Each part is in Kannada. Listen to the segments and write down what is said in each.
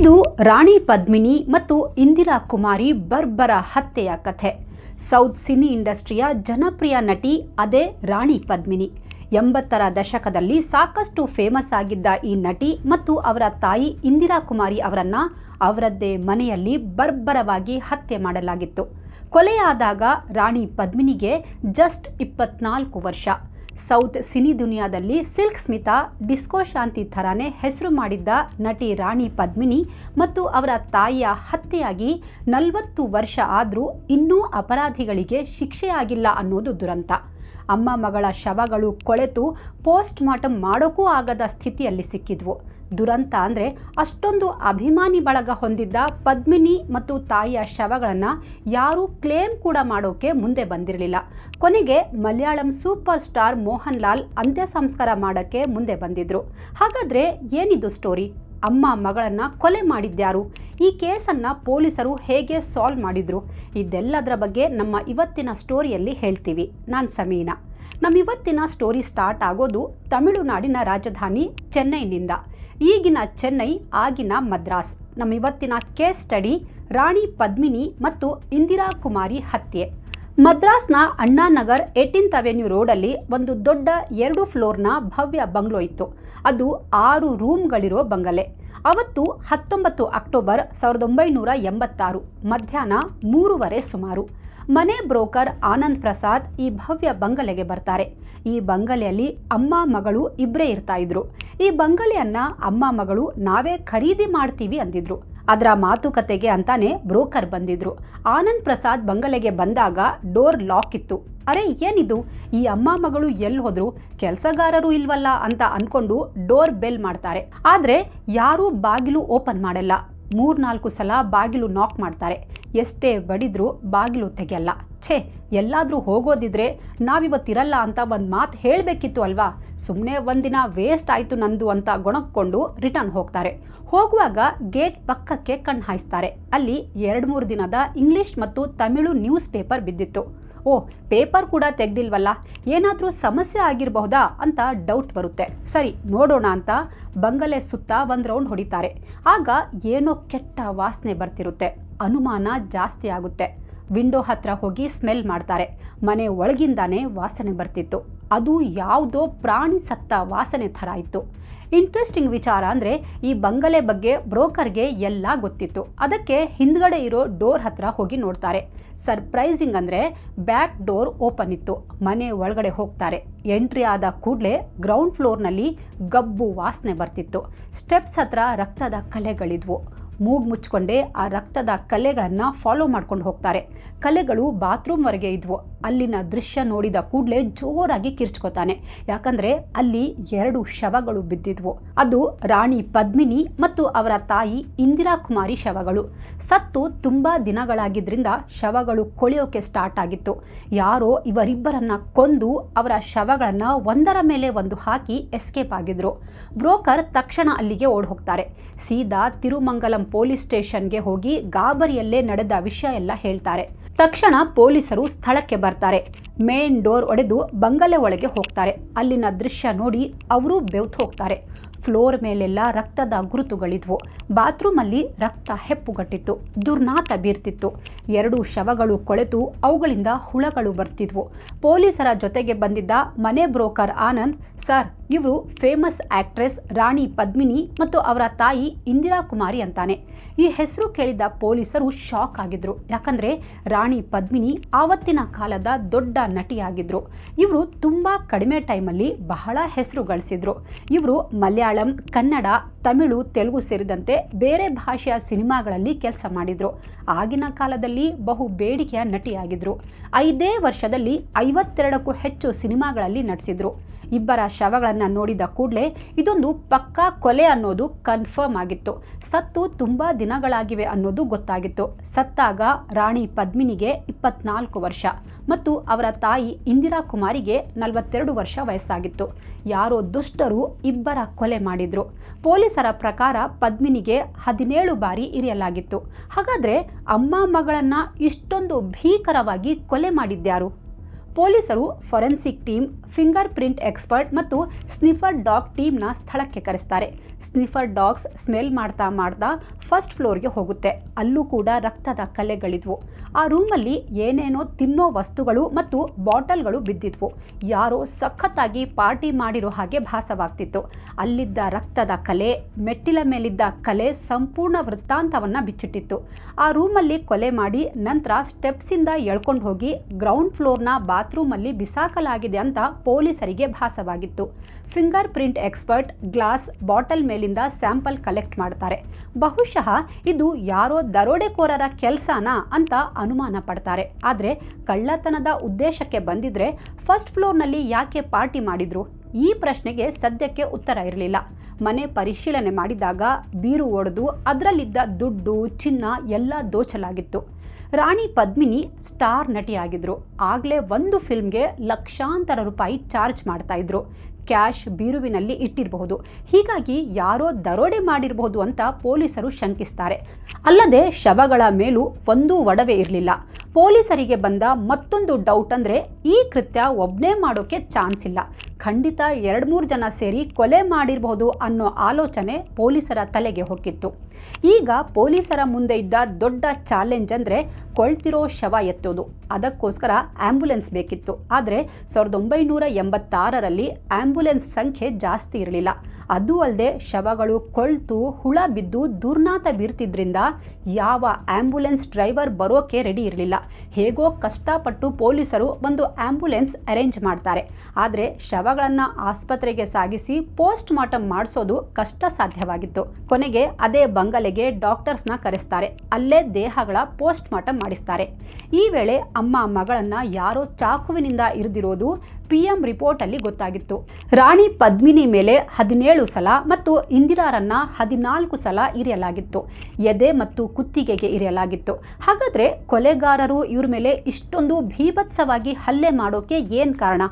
ಇದು ರಾಣಿ ಪದ್ಮಿನಿ ಮತ್ತು ಇಂದಿರಾ ಕುಮಾರಿ ಬರ್ಬರ ಹತ್ಯೆಯ ಕಥೆ. ಸೌತ್ ಸಿನಿ ಇಂಡಸ್ಟ್ರಿಯ ಜನಪ್ರಿಯ ನಟಿ ಅದೇ ರಾಣಿ ಪದ್ಮಿನಿ. ಎಂಬತ್ತರ ದಶಕದಲ್ಲಿ ಸಾಕಷ್ಟು ಫೇಮಸ್ ಆಗಿದ್ದ ಈ ನಟಿ ಮತ್ತು ಅವರ ತಾಯಿ ಇಂದಿರಾ ಕುಮಾರಿ ಅವರನ್ನ ಅವರದ್ದೇ ಮನೆಯಲ್ಲಿ ಬರ್ಬರವಾಗಿ ಹತ್ಯೆ ಮಾಡಲಾಗಿತ್ತು. ಕೊಲೆಯಾದಾಗ ರಾಣಿ ಪದ್ಮಿನಿಗೆ ಜಸ್ಟ್ ಇಪ್ಪತ್ನಾಲ್ಕು ವರ್ಷ. ಸೌತ್ ಸಿನಿ ದುನಿಯಾದಲ್ಲಿ ಸಿಲ್ಕ್ ಸ್ಮಿತಾ, ಡಿಸ್ಕೋ ಶಾಂತಿ ಥರಾನೇ ಹೆಸರು ಮಾಡಿದ್ದ ನಟಿ ರಾಣಿ ಪದ್ಮಿನಿ ಮತ್ತು ಅವರ ತಾಯಿಯ ಹತ್ಯೆಯಾಗಿ ನಲವತ್ತು ವರ್ಷ ಆದರೂ ಇನ್ನೂ ಅಪರಾಧಿಗಳಿಗೆ ಶಿಕ್ಷೆಯಾಗಿಲ್ಲ ಅನ್ನೋದು ದುರಂತ. ಅಮ್ಮ ಮಗಳ ಶವಗಳು ಕೊಳೆತು ಪೋಸ್ಟ್ ಮಾರ್ಟಮ್ ಮಾಡೋಕ್ಕೂ ಆಗದ ಸ್ಥಿತಿಯಲ್ಲಿ ಸಿಕ್ಕಿದ್ವು. ದುರಂತ ಅಂದರೆ ಅಷ್ಟೊಂದು ಅಭಿಮಾನಿ ಬಳಗ ಹೊಂದಿದ್ದ ಪದ್ಮಿನಿ ಮತ್ತು ತಾಯಿಯ ಶವಗಳನ್ನು ಯಾರೂ ಕ್ಲೇಮ್ ಕೂಡ ಮಾಡೋಕೆ ಮುಂದೆ ಬಂದಿರಲಿಲ್ಲ. ಕೊನೆಗೆ ಮಲಯಾಳಂ ಸೂಪರ್ ಸ್ಟಾರ್ ಮೋಹನ್ ಲಾಲ್ ಅಂತ್ಯ ಸಂಸ್ಕಾರ ಮಾಡೋಕ್ಕೆ ಮುಂದೆ ಬಂದಿದ್ರು. ಹಾಗಾದರೆ ಏನಿದು ಸ್ಟೋರಿ? ಅಮ್ಮ ಮಗಳನ್ನು ಕೊಲೆ ಮಾಡಿದ್ಯಾರು? ಈ ಕೇಸನ್ನು ಪೊಲೀಸರು ಹೇಗೆ ಸಾಲ್ವ್ ಮಾಡಿದರು? ಇದೆಲ್ಲದರ ಬಗ್ಗೆ ನಮ್ಮ ಇವತ್ತಿನ ಸ್ಟೋರಿಯಲ್ಲಿ ಹೇಳ್ತೀವಿ. ನಾನು ಸಮೀನಾ. ನಮ್ಮ ಇವತ್ತಿನ ಸ್ಟೋರಿ ಸ್ಟಾರ್ಟ್ ಆಗೋದು ತಮಿಳುನಾಡಿನ ರಾಜಧಾನಿ ಚೆನ್ನೈನಿಂದ. ಈಗಿನ ಚೆನ್ನೈ, ಆಗಿನ ಮದ್ರಾಸ್. ನಮ್ಮ ಇವತ್ತಿನ ಕೇಸ್ ಸ್ಟಡಿ ರಾಣಿ ಪದ್ಮಿನಿ ಮತ್ತು ಇಂದಿರಾ ಕುಮಾರಿ ಹತ್ಯೆ. ಮದ್ರಾಸ್ನ ಅಣ್ಣಾನಗರ್ ಏಟೀನ್ತ್ ಅವೆನ್ಯೂ ರೋಡಲ್ಲಿ ಒಂದು ದೊಡ್ಡ ಎರಡು ಫ್ಲೋರ್ನ ಭವ್ಯ ಬಂಗ್ಲೋ ಇತ್ತು. ಅದು ಆರು ರೂಮ್ಗಳಿರೋ ಬಂಗಲೆ. ಅವತ್ತು ಹತ್ತೊಂಬತ್ತು ಅಕ್ಟೋಬರ್ ಸಾವಿರದ ಒಂಬೈನೂರ ಎಂಬತ್ತಾರು ಮಧ್ಯಾಹ್ನ ಮೂರುವರೆ ಸುಮಾರು. ಮನೆ ಬ್ರೋಕರ್ ಆನಂದ್ ಪ್ರಸಾದ್ ಈ ಭವ್ಯ ಬಂಗಲೆಗೆ ಬರ್ತಾರೆ. ಈ ಬಂಗಲೆಯಲ್ಲಿ ಅಮ್ಮ ಮಗಳು ಇಬ್ಬರೇ ಇರ್ತಾ ಇದ್ರು. ಈ ಬಂಗಲೆಯನ್ನ ಅಮ್ಮ ಮಗಳು ನಾವೇ ಖರೀದಿ ಮಾಡ್ತೀವಿ ಅಂದಿದ್ರು. ಅದರ ಮಾತುಕತೆಗೆ ಅಂತಾನೆ ಬ್ರೋಕರ್ ಬಂದಿದ್ರು. ಆನಂದ್ ಪ್ರಸಾದ್ ಬಂಗಲೆಗೆ ಬಂದಾಗ ಡೋರ್ ಲಾಕ್ ಇತ್ತು. ಅರೆ, ಏನಿದು? ಈ ಅಮ್ಮ ಮಗಳು ಎಲ್ಲಿ ಹೋದ್ರು? ಕೆಲಸಗಾರರು ಇಲ್ವಲ್ಲ? ಅಂತ ಅನ್ಕೊಂಡು ಡೋರ್ ಬೆಲ್ ಮಾಡ್ತಾರೆ. ಆದ್ರೆ ಯಾರೂ ಬಾಗಿಲು ಓಪನ್ ಮಾಡಲ್ಲ. ಮೂರ್ನಾಲ್ಕು ಸಲ ಬಾಗಿಲು ನಾಕ್ ಮಾಡ್ತಾರೆ. ಎಷ್ಟೇ ಬಡಿದ್ರೂ ಬಾಗಿಲು ತೆಗೆಯಲ್ಲ. ಛೇ, ಎಲ್ಲಾದರೂ ಹೋಗೋದಿದ್ರೆ ನಾವಿವತ್ತಿರಲ್ಲ ಅಂತ ಒಂದು ಮಾತು ಹೇಳಬೇಕಿತ್ತು ಅಲ್ವಾ? ಸುಮ್ಮನೆ ಒಂದಿನ ವೇಸ್ಟ್ ಆಯಿತು ನಂದು ಅಂತ ಗೊಣಕ್ಕೊಂಡು ರಿಟರ್ನ್ ಹೋಗ್ತಾರೆ. ಹೋಗುವಾಗ ಗೇಟ್ ಪಕ್ಕಕ್ಕೆ ಕಣ್ಣು ಹಾಯಿಸ್ತಾರೆ. ಅಲ್ಲಿ ಎರಡು ಮೂರು ದಿನದ ಇಂಗ್ಲಿಷ್ ಮತ್ತು ತಮಿಳು ನ್ಯೂಸ್ ಪೇಪರ್ ಬಿದ್ದಿತ್ತು. ಓ, ಪೇಪರ್ ಕೂಡ ತೆಗ್ದಿಲ್ವಲ್ಲ? ಏನಾದರೂ ಸಮಸ್ಯೆ ಆಗಿರಬಹುದಾ ಅಂತ ಡೌಟ್ ಬರುತ್ತೆ. ಸರಿ, ನೋಡೋಣ ಅಂತ ಬಂಗಲೆ ಸುತ್ತ ಒಂದು ರೌಂಡ್ ಹೊಡಿತಾರೆ. ಆಗ ಏನೋ ಕೆಟ್ಟ ವಾಸನೆ ಬರ್ತಿರುತ್ತೆ. ಅನುಮಾನ ಜಾಸ್ತಿ ಆಗುತ್ತೆ. ವಿಂಡೋ ಹತ್ರ ಹೋಗಿ ಸ್ಮೆಲ್ ಮಾಡ್ತಾರೆ. ಮನೆ ಒಳಗಿಂದಾನೇ ವಾಸನೆ ಬರ್ತಿತ್ತು. ಅದು ಯಾವುದೋ ಪ್ರಾಣಿ ಸತ್ತ ವಾಸನೆ ಥರ ಇತ್ತು. ಇಂಟ್ರೆಸ್ಟಿಂಗ್ ವಿಚಾರ ಅಂದರೆ ಈ ಬಂಗಲೆ ಬಗ್ಗೆ ಬ್ರೋಕರ್ಗೆ ಎಲ್ಲ ಗೊತ್ತಿತ್ತು. ಅದಕ್ಕೆ ಹಿಂದ್ಗಡೆ ಇರೋ ಡೋರ್ ಹತ್ರ ಹೋಗಿ ನೋಡ್ತಾರೆ. ಸರ್ಪ್ರೈಸಿಂಗ್ ಅಂದರೆ ಬ್ಯಾಕ್ ಡೋರ್ ಓಪನ್ ಇತ್ತು. ಮನೆ ಒಳಗಡೆ ಹೋಗ್ತಾರೆ. ಎಂಟ್ರಿ ಆದ ಕೂಡಲೇ ಗ್ರೌಂಡ್ ಫ್ಲೋರ್ನಲ್ಲಿ ಗಬ್ಬು ವಾಸನೆ ಬರ್ತಿತ್ತು. ಸ್ಟೆಪ್ಸ್ ಹತ್ರ ರಕ್ತದ ಕಲೆಗಳಿದ್ವು. ಮೂಗು ಮುಚ್ಕೊಂಡೆ ಆ ರಕ್ತದ ಕಲೆಗಳನ್ನು ಫಾಲೋ ಮಾಡ್ಕೊಂಡು ಹೋಗ್ತಾರೆ. ಕಲೆಗಳು ಬಾತ್ರೂಮ್ವರೆಗೆ ಇದ್ವು. ಅಲ್ಲಿನ ದೃಶ್ಯ ನೋಡಿದ ಕೂಡಲೇ ಜೋರಾಗಿ ಕಿರ್ಚ್ಕೋತಾನೆ. ಯಾಕಂದರೆ ಅಲ್ಲಿ ಎರಡು ಶವಗಳು ಬಿದ್ದಿದ್ವು. ಅದು ರಾಣಿ ಪದ್ಮಿನಿ ಮತ್ತು ಅವರ ತಾಯಿ ಇಂದಿರಾ ಕುಮಾರಿ ಶವಗಳು. ಸತ್ತು ತುಂಬ ದಿನಗಳಾಗಿದ್ದರಿಂದ ಶವಗಳು ಕೊಳೆಯೋಕೆ ಸ್ಟಾರ್ಟ್ ಆಗಿತ್ತು. ಯಾರೋ ಇವರಿಬ್ಬರನ್ನ ಕೊಂದು ಅವರ ಶವಗಳನ್ನು ಒಂದರ ಮೇಲೆ ಒಂದು ಹಾಕಿ ಎಸ್ಕೇಪ್ ಆಗಿದ್ರು. ಬ್ರೋಕರ್ ತಕ್ಷಣ ಅಲ್ಲಿಗೆ ಓಡ್ ಹೋಗ್ತಾರೆ ಸೀದಾ ತಿರುಮಂಗಲಂ ಪೊಲೀಸ್ ಸ್ಟೇಷನ್ಗೆ ಹೋಗಿ ಗಾಬರಿಯಲ್ಲೇ ನಡೆದ ವಿಷಯ ಎಲ್ಲ ಹೇಳ್ತಾರೆ. ತಕ್ಷಣ ಪೊಲೀಸರು ಸ್ಥಳಕ್ಕೆ ಬರ್ತಾರೆ. ಮೇನ್ ಡೋರ್ ಒಡೆದು ಬಂಗಲೆ ಒಳಗೆ ಹೋಗ್ತಾರೆ. ಅಲ್ಲಿನ ದೃಶ್ಯ ನೋಡಿ ಅವರು ಬೆವ್ತು ಹೋಗ್ತಾರೆ. ಫ್ಲೋರ್ ಮೇಲೆಲ್ಲ ರಕ್ತದ ಗುರುತುಗಳಿದ್ವು. ಬಾತ್ರೂಮಲ್ಲಿ ರಕ್ತ ಹೆಪ್ಪುಗಟ್ಟಿತ್ತು. ದುರ್ನಾತ ಬೀರ್ತಿತ್ತು. ಎರಡು ಶವಗಳು ಕೊಳೆತು ಅವುಗಳಿಂದ ಹುಳಗಳು ಬರ್ತಿದ್ವು. ಪೊಲೀಸರ ಜೊತೆಗೆ ಬಂದಿದ್ದ ಮನೆ ಬ್ರೋಕರ್ ಆನಂದ್, ಸರ್ ಇವರು ಫೇಮಸ್ ಆಕ್ಟ್ರೆಸ್ ರಾಣಿ ಪದ್ಮಿನಿ ಮತ್ತು ಅವರ ತಾಯಿ ಇಂದಿರಾ ಕುಮಾರಿ ಅಂತಾನೆ. ಈ ಹೆಸರು ಕೇಳಿದ ಪೊಲೀಸರು ಶಾಕ್ ಆಗಿದ್ರು. ಯಾಕಂದ್ರೆ ರಾಣಿ ಪದ್ಮಿನಿ ಆವತ್ತಿನ ಕಾಲದ ದೊಡ್ಡ ನಟಿಯಾಗಿದ್ರು. ಇವರು ತುಂಬಾ ಕಡಿಮೆ ಟೈಮಲ್ಲಿ ಬಹಳ ಹೆಸರು ಗಳಿಸಿದ್ರು. ಇವರು ಮಲಯಾಳಂ, ಕನ್ನಡ, ತಮಿಳು, ತೆಲುಗು ಸೇರಿದಂತೆ ಬೇರೆ ಭಾಷೆಯ ಸಿನಿಮಾಗಳಲ್ಲಿ ಕೆಲಸ ಮಾಡಿದ್ರು. ಆಗಿನ ಕಾಲದಲ್ಲಿ ಬಹು ಬೇಡಿಕೆಯ ನಟಿಯಾಗಿದ್ರು. ಐದೇ ವರ್ಷದಲ್ಲಿ ಐವತ್ತೆರಡಕ್ಕೂ ಹೆಚ್ಚು ಸಿನಿಮಾಗಳಲ್ಲಿ ನಟಿಸಿದ್ರು. ಇಬ್ಬರ ಶವಗಳನ್ನು ನೋಡಿದ ಕೂಡಲೇ ಇದೊಂದು ಪಕ್ಕಾ ಕೊಲೆ ಅನ್ನೋದು ಕನ್ಫರ್ಮ್ ಆಗಿತ್ತು. ಸತ್ತು ತುಂಬ ದಿನಗಳಾಗಿವೆ ಅನ್ನೋದು ಗೊತ್ತಾಗಿತ್ತು. ಸತ್ತಾಗ ರಾಣಿ ಪದ್ಮಿನಿಗೆ ಇಪ್ಪತ್ನಾಲ್ಕು ವರ್ಷ ಮತ್ತು ಅವರ ತಾಯಿ ಇಂದಿರಾ ಕುಮಾರಿಗೆ ನಲವತ್ತೆರಡು ವರ್ಷ ವಯಸ್ಸಾಗಿತ್ತು. ಯಾರೋ ದುಷ್ಟರು ಇಬ್ಬರ ಕೊಲೆ ಮಾಡಿದ್ರು. ಪೊಲೀಸರ ಪ್ರಕಾರ ಪದ್ಮಿನಿಗೆ ಹದಿನೇಳು ಬಾರಿ ಇರಿಯಲಾಗಿತ್ತು. ಹಾಗಾದರೆ ಅಮ್ಮ ಮಗಳನ್ನು ಇಷ್ಟೊಂದು ಭೀಕರವಾಗಿ ಕೊಲೆ ಮಾಡಿದ್ಯಾರು? ಪೊಲೀಸರು forensic team finger print expert ಮತ್ತು ಸ್ನಿಫರ್ ಡಾಗ್ ಟೀಮ್ನ ಸ್ಥಳಕ್ಕೆ ಕರೆಸ್ತಾರೆ. ಸ್ನಿಫರ್ ಡಾಗ್ಸ್ ಸ್ಮೆಲ್ ಮಾಡ್ತಾ ಮಾಡ್ತಾ ಫಸ್ಟ್ ಫ್ಲೋರ್ಗೆ ಹೋಗುತ್ತೆ. ಅಲ್ಲೂ ಕೂಡ ರಕ್ತದ ಕಲೆಗಳಿದ್ವು. ಆ ರೂಮಲ್ಲಿ ಏನೇನೋ ತಿನ್ನೋ ವಸ್ತುಗಳು ಮತ್ತು ಬಾಟಲ್ಗಳು ಬಿದ್ದಿದ್ವು. ಯಾರೋ ಸಖತ್ತಾಗಿ ಪಾರ್ಟಿ ಮಾಡಿರೋ ಹಾಗೆ ಭಾಸವಾಗ್ತಿತ್ತು. ಅಲ್ಲಿದ್ದ ರಕ್ತದ ಕಲೆ, ಮೆಟ್ಟಿಲ ಮೇಲಿದ್ದ ಕಲೆ ಸಂಪೂರ್ಣ ವೃತ್ತಾಂತವನ್ನು ಬಿಚ್ಚಿಟ್ಟಿತ್ತು. ಆ ರೂಮಲ್ಲಿ ಕೊಲೆ ಮಾಡಿ ನಂತರ ಸ್ಟೆಪ್ಸಿಂದ ಎಳ್ಕೊಂಡು ಹೋಗಿ ಗ್ರೌಂಡ್ ಫ್ಲೋರ್ನ ಬಾತ್ರೂಮಲ್ಲಿ ಬಿಸಾಕಲಾಗಿದೆ ಅಂತ ಪೊಲೀಸರಿಗೆ ಭಾಸವಾಗಿತ್ತು. Finger print expert glass bottle ಮೇಲಿಂದ ಸ್ಯಾಂಪಲ್ ಕಲೆಕ್ಟ್ ಮಾಡ್ತಾರೆ. ಬಹುಶಃ ಇದು ಯಾರೋ ದರೋಡೆಕೋರರ ಕೆಲಸನ ಅಂತ ಅನುಮಾನ ಪಡ್ತಾರೆ. ಆದರೆ ಕಳ್ಳತನದ ಉದ್ದೇಶಕ್ಕೆ ಬಂದಿದ್ರೆ ಫಸ್ಟ್ ಫ್ಲೋರ್ನಲ್ಲಿ ಯಾಕೆ ಪಾರ್ಟಿ ಮಾಡಿದ್ರು? ಈ ಪ್ರಶ್ನೆಗೆ ಸದ್ಯಕ್ಕೆ ಉತ್ತರ ಇರಲಿಲ್ಲ. ಮನೆ ಪರಿಶೀಲನೆ ಮಾಡಿದಾಗ ಬೀರು ಒಡೆದು ಅದರಲ್ಲಿದ್ದ ದುಡ್ಡು, ಚಿನ್ನ ಎಲ್ಲ ದೋಚಲಾಗಿತ್ತು. ರಾಣಿ ಪದ್ಮಿನಿ ಸ್ಟಾರ್ ನಟಿಯಾಗಿದ್ದರು ಆಗಲೇ ಒಂದು ಫಿಲ್ಮ್ಗೆ ಲಕ್ಷಾಂತರ ರೂಪಾಯಿ ಚಾರ್ಜ್ ಮಾಡ್ತಾಯಿದ್ರು ಕ್ಯಾಶ್ ಬೀರುವಿನಲ್ಲಿ ಇಟ್ಟಿರಬಹುದು. ಹೀಗಾಗಿ ಯಾರೋ ದರೋಡೆ ಮಾಡಿರಬಹುದು ಅಂತ ಪೊಲೀಸರು ಶಂಕಿಸ್ತಾರೆ. ಅಲ್ಲದೆ ಶವಗಳ ಮೇಲೂ ಒಂದೂ ಒಡವೆ ಇರಲಿಲ್ಲ. ಪೊಲೀಸರಿಗೆ ಬಂದ ಮತ್ತೊಂದು ಡೌಟ್ ಅಂದರೆ ಈ ಕೃತ್ಯ ಒಬ್ಬನೇ ಮಾಡೋಕ್ಕೆ ಚಾನ್ಸ್ ಇಲ್ಲ. ಖಂಡಿತ ಎರಡು ಮೂರು ಜನ ಸೇರಿ ಕೊಲೆ ಮಾಡಿರಬಹುದು ಅನ್ನೋ ಆಲೋಚನೆ ಪೊಲೀಸರ ತಲೆಗೆ ಹೊಕ್ಕಿತ್ತು ಈಗ ಪೊಲೀಸರ ಮುಂದೆ ಇದ್ದ ದೊಡ್ಡ ಚಾಲೆಂಜ್ ಅಂದರೆ ಕೊಳ್ತಿರೋ ಶವ ಎತ್ತೋದು. ಅದಕ್ಕೋಸ್ಕರ ಆ್ಯಂಬುಲೆನ್ಸ್ ಬೇಕಿತ್ತು. ಆದರೆ ಸಾವಿರದ ಒಂಬೈನೂರ ಎಂಬತ್ತಾರರಲ್ಲಿ ಆ್ಯಂಬುಲೆನ್ಸ್ ಸಂಖ್ಯೆ ಜಾಸ್ತಿ ಇರಲಿಲ್ಲ. ಅದು ಅಲ್ಲದೆ ಶವಗಳು ಕೊಳ್ತು, ಹುಳ ಬಿದ್ದು, ದುರ್ನಾತ ಬೀರ್ತಿದ್ರಿಂದ ಯಾವ ಆ್ಯಂಬುಲೆನ್ಸ್ ಡ್ರೈವರ್ ಬರೋಕೆ ರೆಡಿ ಇರಲಿಲ್ಲ. ಹೇಗೋ ಕಷ್ಟಪಟ್ಟು ಪೊಲೀಸರು ಒಂದು ಆ್ಯಂಬುಲೆನ್ಸ್ ಅರೇಂಜ್ ಮಾಡ್ತಾರೆ. ಆದರೆ ಶವಗಳನ್ನು ಆಸ್ಪತ್ರೆಗೆ ಸಾಗಿಸಿ ಪೋಸ್ಟ್ ಮಾರ್ಟಮ್ ಮಾಡಿಸೋದು ಕಷ್ಟ ಸಾಧ್ಯವಾಗಿತ್ತು ಕೊನೆಗೆ ಅದೇ ಬಂಗಲೆಗೆ ಡಾಕ್ಟರ್ಸ್ನ ಕರೆಸ್ತಾರೆ. ಅಲ್ಲೇ ದೇಹಗಳ ಪೋಸ್ಟ್ ಮಾರ್ಟಮ್ ಮಾಡಿಸ್ತಾರೆ. ಈ ವೇಳೆ ಅಮ್ಮ ಮಗಳನ್ನು ಯಾರೋ ಚಾಕುವಿನಿಂದ ಇರಿದಿರೋದು ಪಿ ಎಂ ರಿಪೋರ್ಟಲ್ಲಿ ಗೊತ್ತಾಗಿತ್ತು. ರಾಣಿ ಪದ್ಮಿನಿ ಮೇಲೆ ಹದಿನೇಳು ಸಲ ಮತ್ತು ಇಂದಿರಾರನ್ನ ಹದಿನಾಲ್ಕು ಸಲ ಇರಿಯಲಾಗಿತ್ತು. ಎದೆ ಮತ್ತು ಕುತ್ತಿಗೆಗೆ ಇರಿಯಲಾಗಿತ್ತು. ಹಾಗಾದ್ರೆ ಕೊಲೆಗಾರರು ಇವ್ರ ಮೇಲೆ ಇಷ್ಟೊಂದು ಭೀಭತ್ಸವಾಗಿ ಹಲ್ಲೆ ಮಾಡೋಕೆ ಏನು ಕಾರಣ?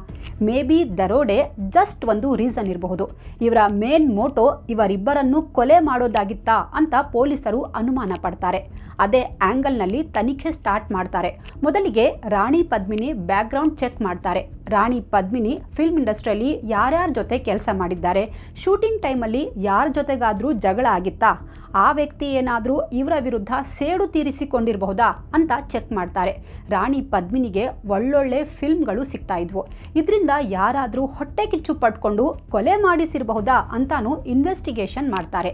ಮೇ ಬಿ ದರೋಡೆ ಜಸ್ಟ್ ಒಂದು ರೀಸನ್ ಇರಬಹುದು. ಇವರ ಮೇನ್ ಮೋಟೋ ಇವರಿಬ್ಬರನ್ನು ಕೊಲೆ ಮಾಡೋದಾಗಿತ್ತಾ ಅಂತ ಪೊಲೀಸರು ಅನುಮಾನ ಪಡ್ತಾರೆ. ಅದೇ ಆ್ಯಂಗಲ್ನಲ್ಲಿ ತನಿಖೆ ಸ್ಟಾರ್ಟ್ ಮಾಡ್ತಾರೆ. ಮೊದಲಿಗೆ ರಾಣಿ ಪದ್ಮಿನಿ ಬ್ಯಾಕ್ಗ್ರೌಂಡ್ ಚೆಕ್ ಮಾಡ್ತಾರೆ. ರಾಣಿ ಪದ್ಮಿನಿ ಫಿಲ್ಮ್ ಇಂಡಸ್ಟ್ರಿಯಲ್ಲಿ ಯಾರ್ಯಾರ ಜೊತೆ ಕೆಲಸ ಮಾಡಿದ್ದಾರೆ ಶೂಟಿಂಗ್ ಟೈಮಲ್ಲಿ ಯಾರ ಜೊತೆಗಾದರೂ ಜಗಳ ಆಗಿತ್ತಾ, ಆ ವ್ಯಕ್ತಿ ಏನಾದರೂ ಇವರ ವಿರುದ್ಧ ಸೇಡು ತೀರಿಸಿಕೊಂಡಿರಬಹುದಾ ಅಂತ ಚೆಕ್ ಮಾಡ್ತಾರೆ. ರಾಣಿ ಪದ್ಮಿನಿಗೆ ಒಳ್ಳೊಳ್ಳೆ ಫಿಲ್ಮ್ಗಳು ಸಿಗ್ತಾ ಇದ್ವು. ಇದರಿಂದ ಯಾರಾದರೂ ಹೊಟ್ಟೆ ಕಿಚ್ಚು ಪಟ್ಕೊಂಡು ಕೊಲೆ ಮಾಡಿಸಿರಬಹುದಾ ಅಂತಾನು ಇನ್ವೆಸ್ಟಿಗೇಷನ್ ಮಾಡ್ತಾರೆ.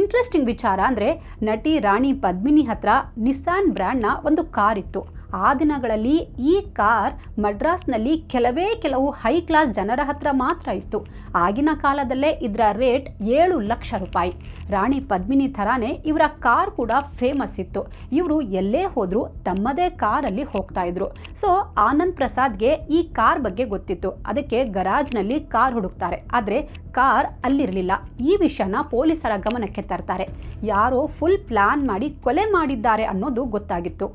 ಇಂಟ್ರೆಸ್ಟಿಂಗ್ ವಿಚಾರ ಅಂದರೆ ನಟಿ ರಾಣಿ ಪದ್ಮಿನಿ ಹತ್ರ ನಿಸ್ಸಾನ್ ಬ್ರ್ಯಾಂಡ್ನ ಒಂದು ಕಾರ್ ಇತ್ತು ಆ ದಿನಗಳಲ್ಲಿ ಈ ಕಾರ್ ಮಡ್ರಾಸ್ನಲ್ಲಿ ಕೆಲವೇ ಕೆಲವು ಹೈ ಕ್ಲಾಸ್ ಜನರ ಹತ್ರ ಮಾತ್ರ ಇತ್ತು. ಆಗಿನ ಕಾಲದಲ್ಲೇ ಇದರ ರೇಟ್ ಏಳು ಲಕ್ಷ ರೂಪಾಯಿ. ರಾಣಿ ಪದ್ಮಿನಿ ಥರಾನೇ ಇವರ ಕಾರ್ ಕೂಡ ಫೇಮಸ್ ಇತ್ತು. ಇವರು ಎಲ್ಲೇ ಹೋದರೂ ತಮ್ಮದೇ ಕಾರಲ್ಲಿ ಹೋಗ್ತಾ ಇದ್ರು. ಸೊ ಆನಂದ್ ಪ್ರಸಾದ್ಗೆ ಈ ಕಾರ್ ಬಗ್ಗೆ ಗೊತ್ತಿತ್ತು. ಅದಕ್ಕೆ ಗರಾಜ್ನಲ್ಲಿ ಕಾರ್ ಹುಡುಕ್ತಾರೆ. ಆದರೆ ಕಾರ್ ಅಲ್ಲಿರಲಿಲ್ಲ. ಈ ವಿಷಯನ ಪೊಲೀಸರ ಗಮನಕ್ಕೆ ತರ್ತಾರೆ. ಯಾರೋ ಫುಲ್ ಪ್ಲಾನ್ ಮಾಡಿ ಕೊಲೆ ಮಾಡಿದ್ದಾರೆ ಅನ್ನೋದು ಗೊತ್ತಾಗಿತ್ತು.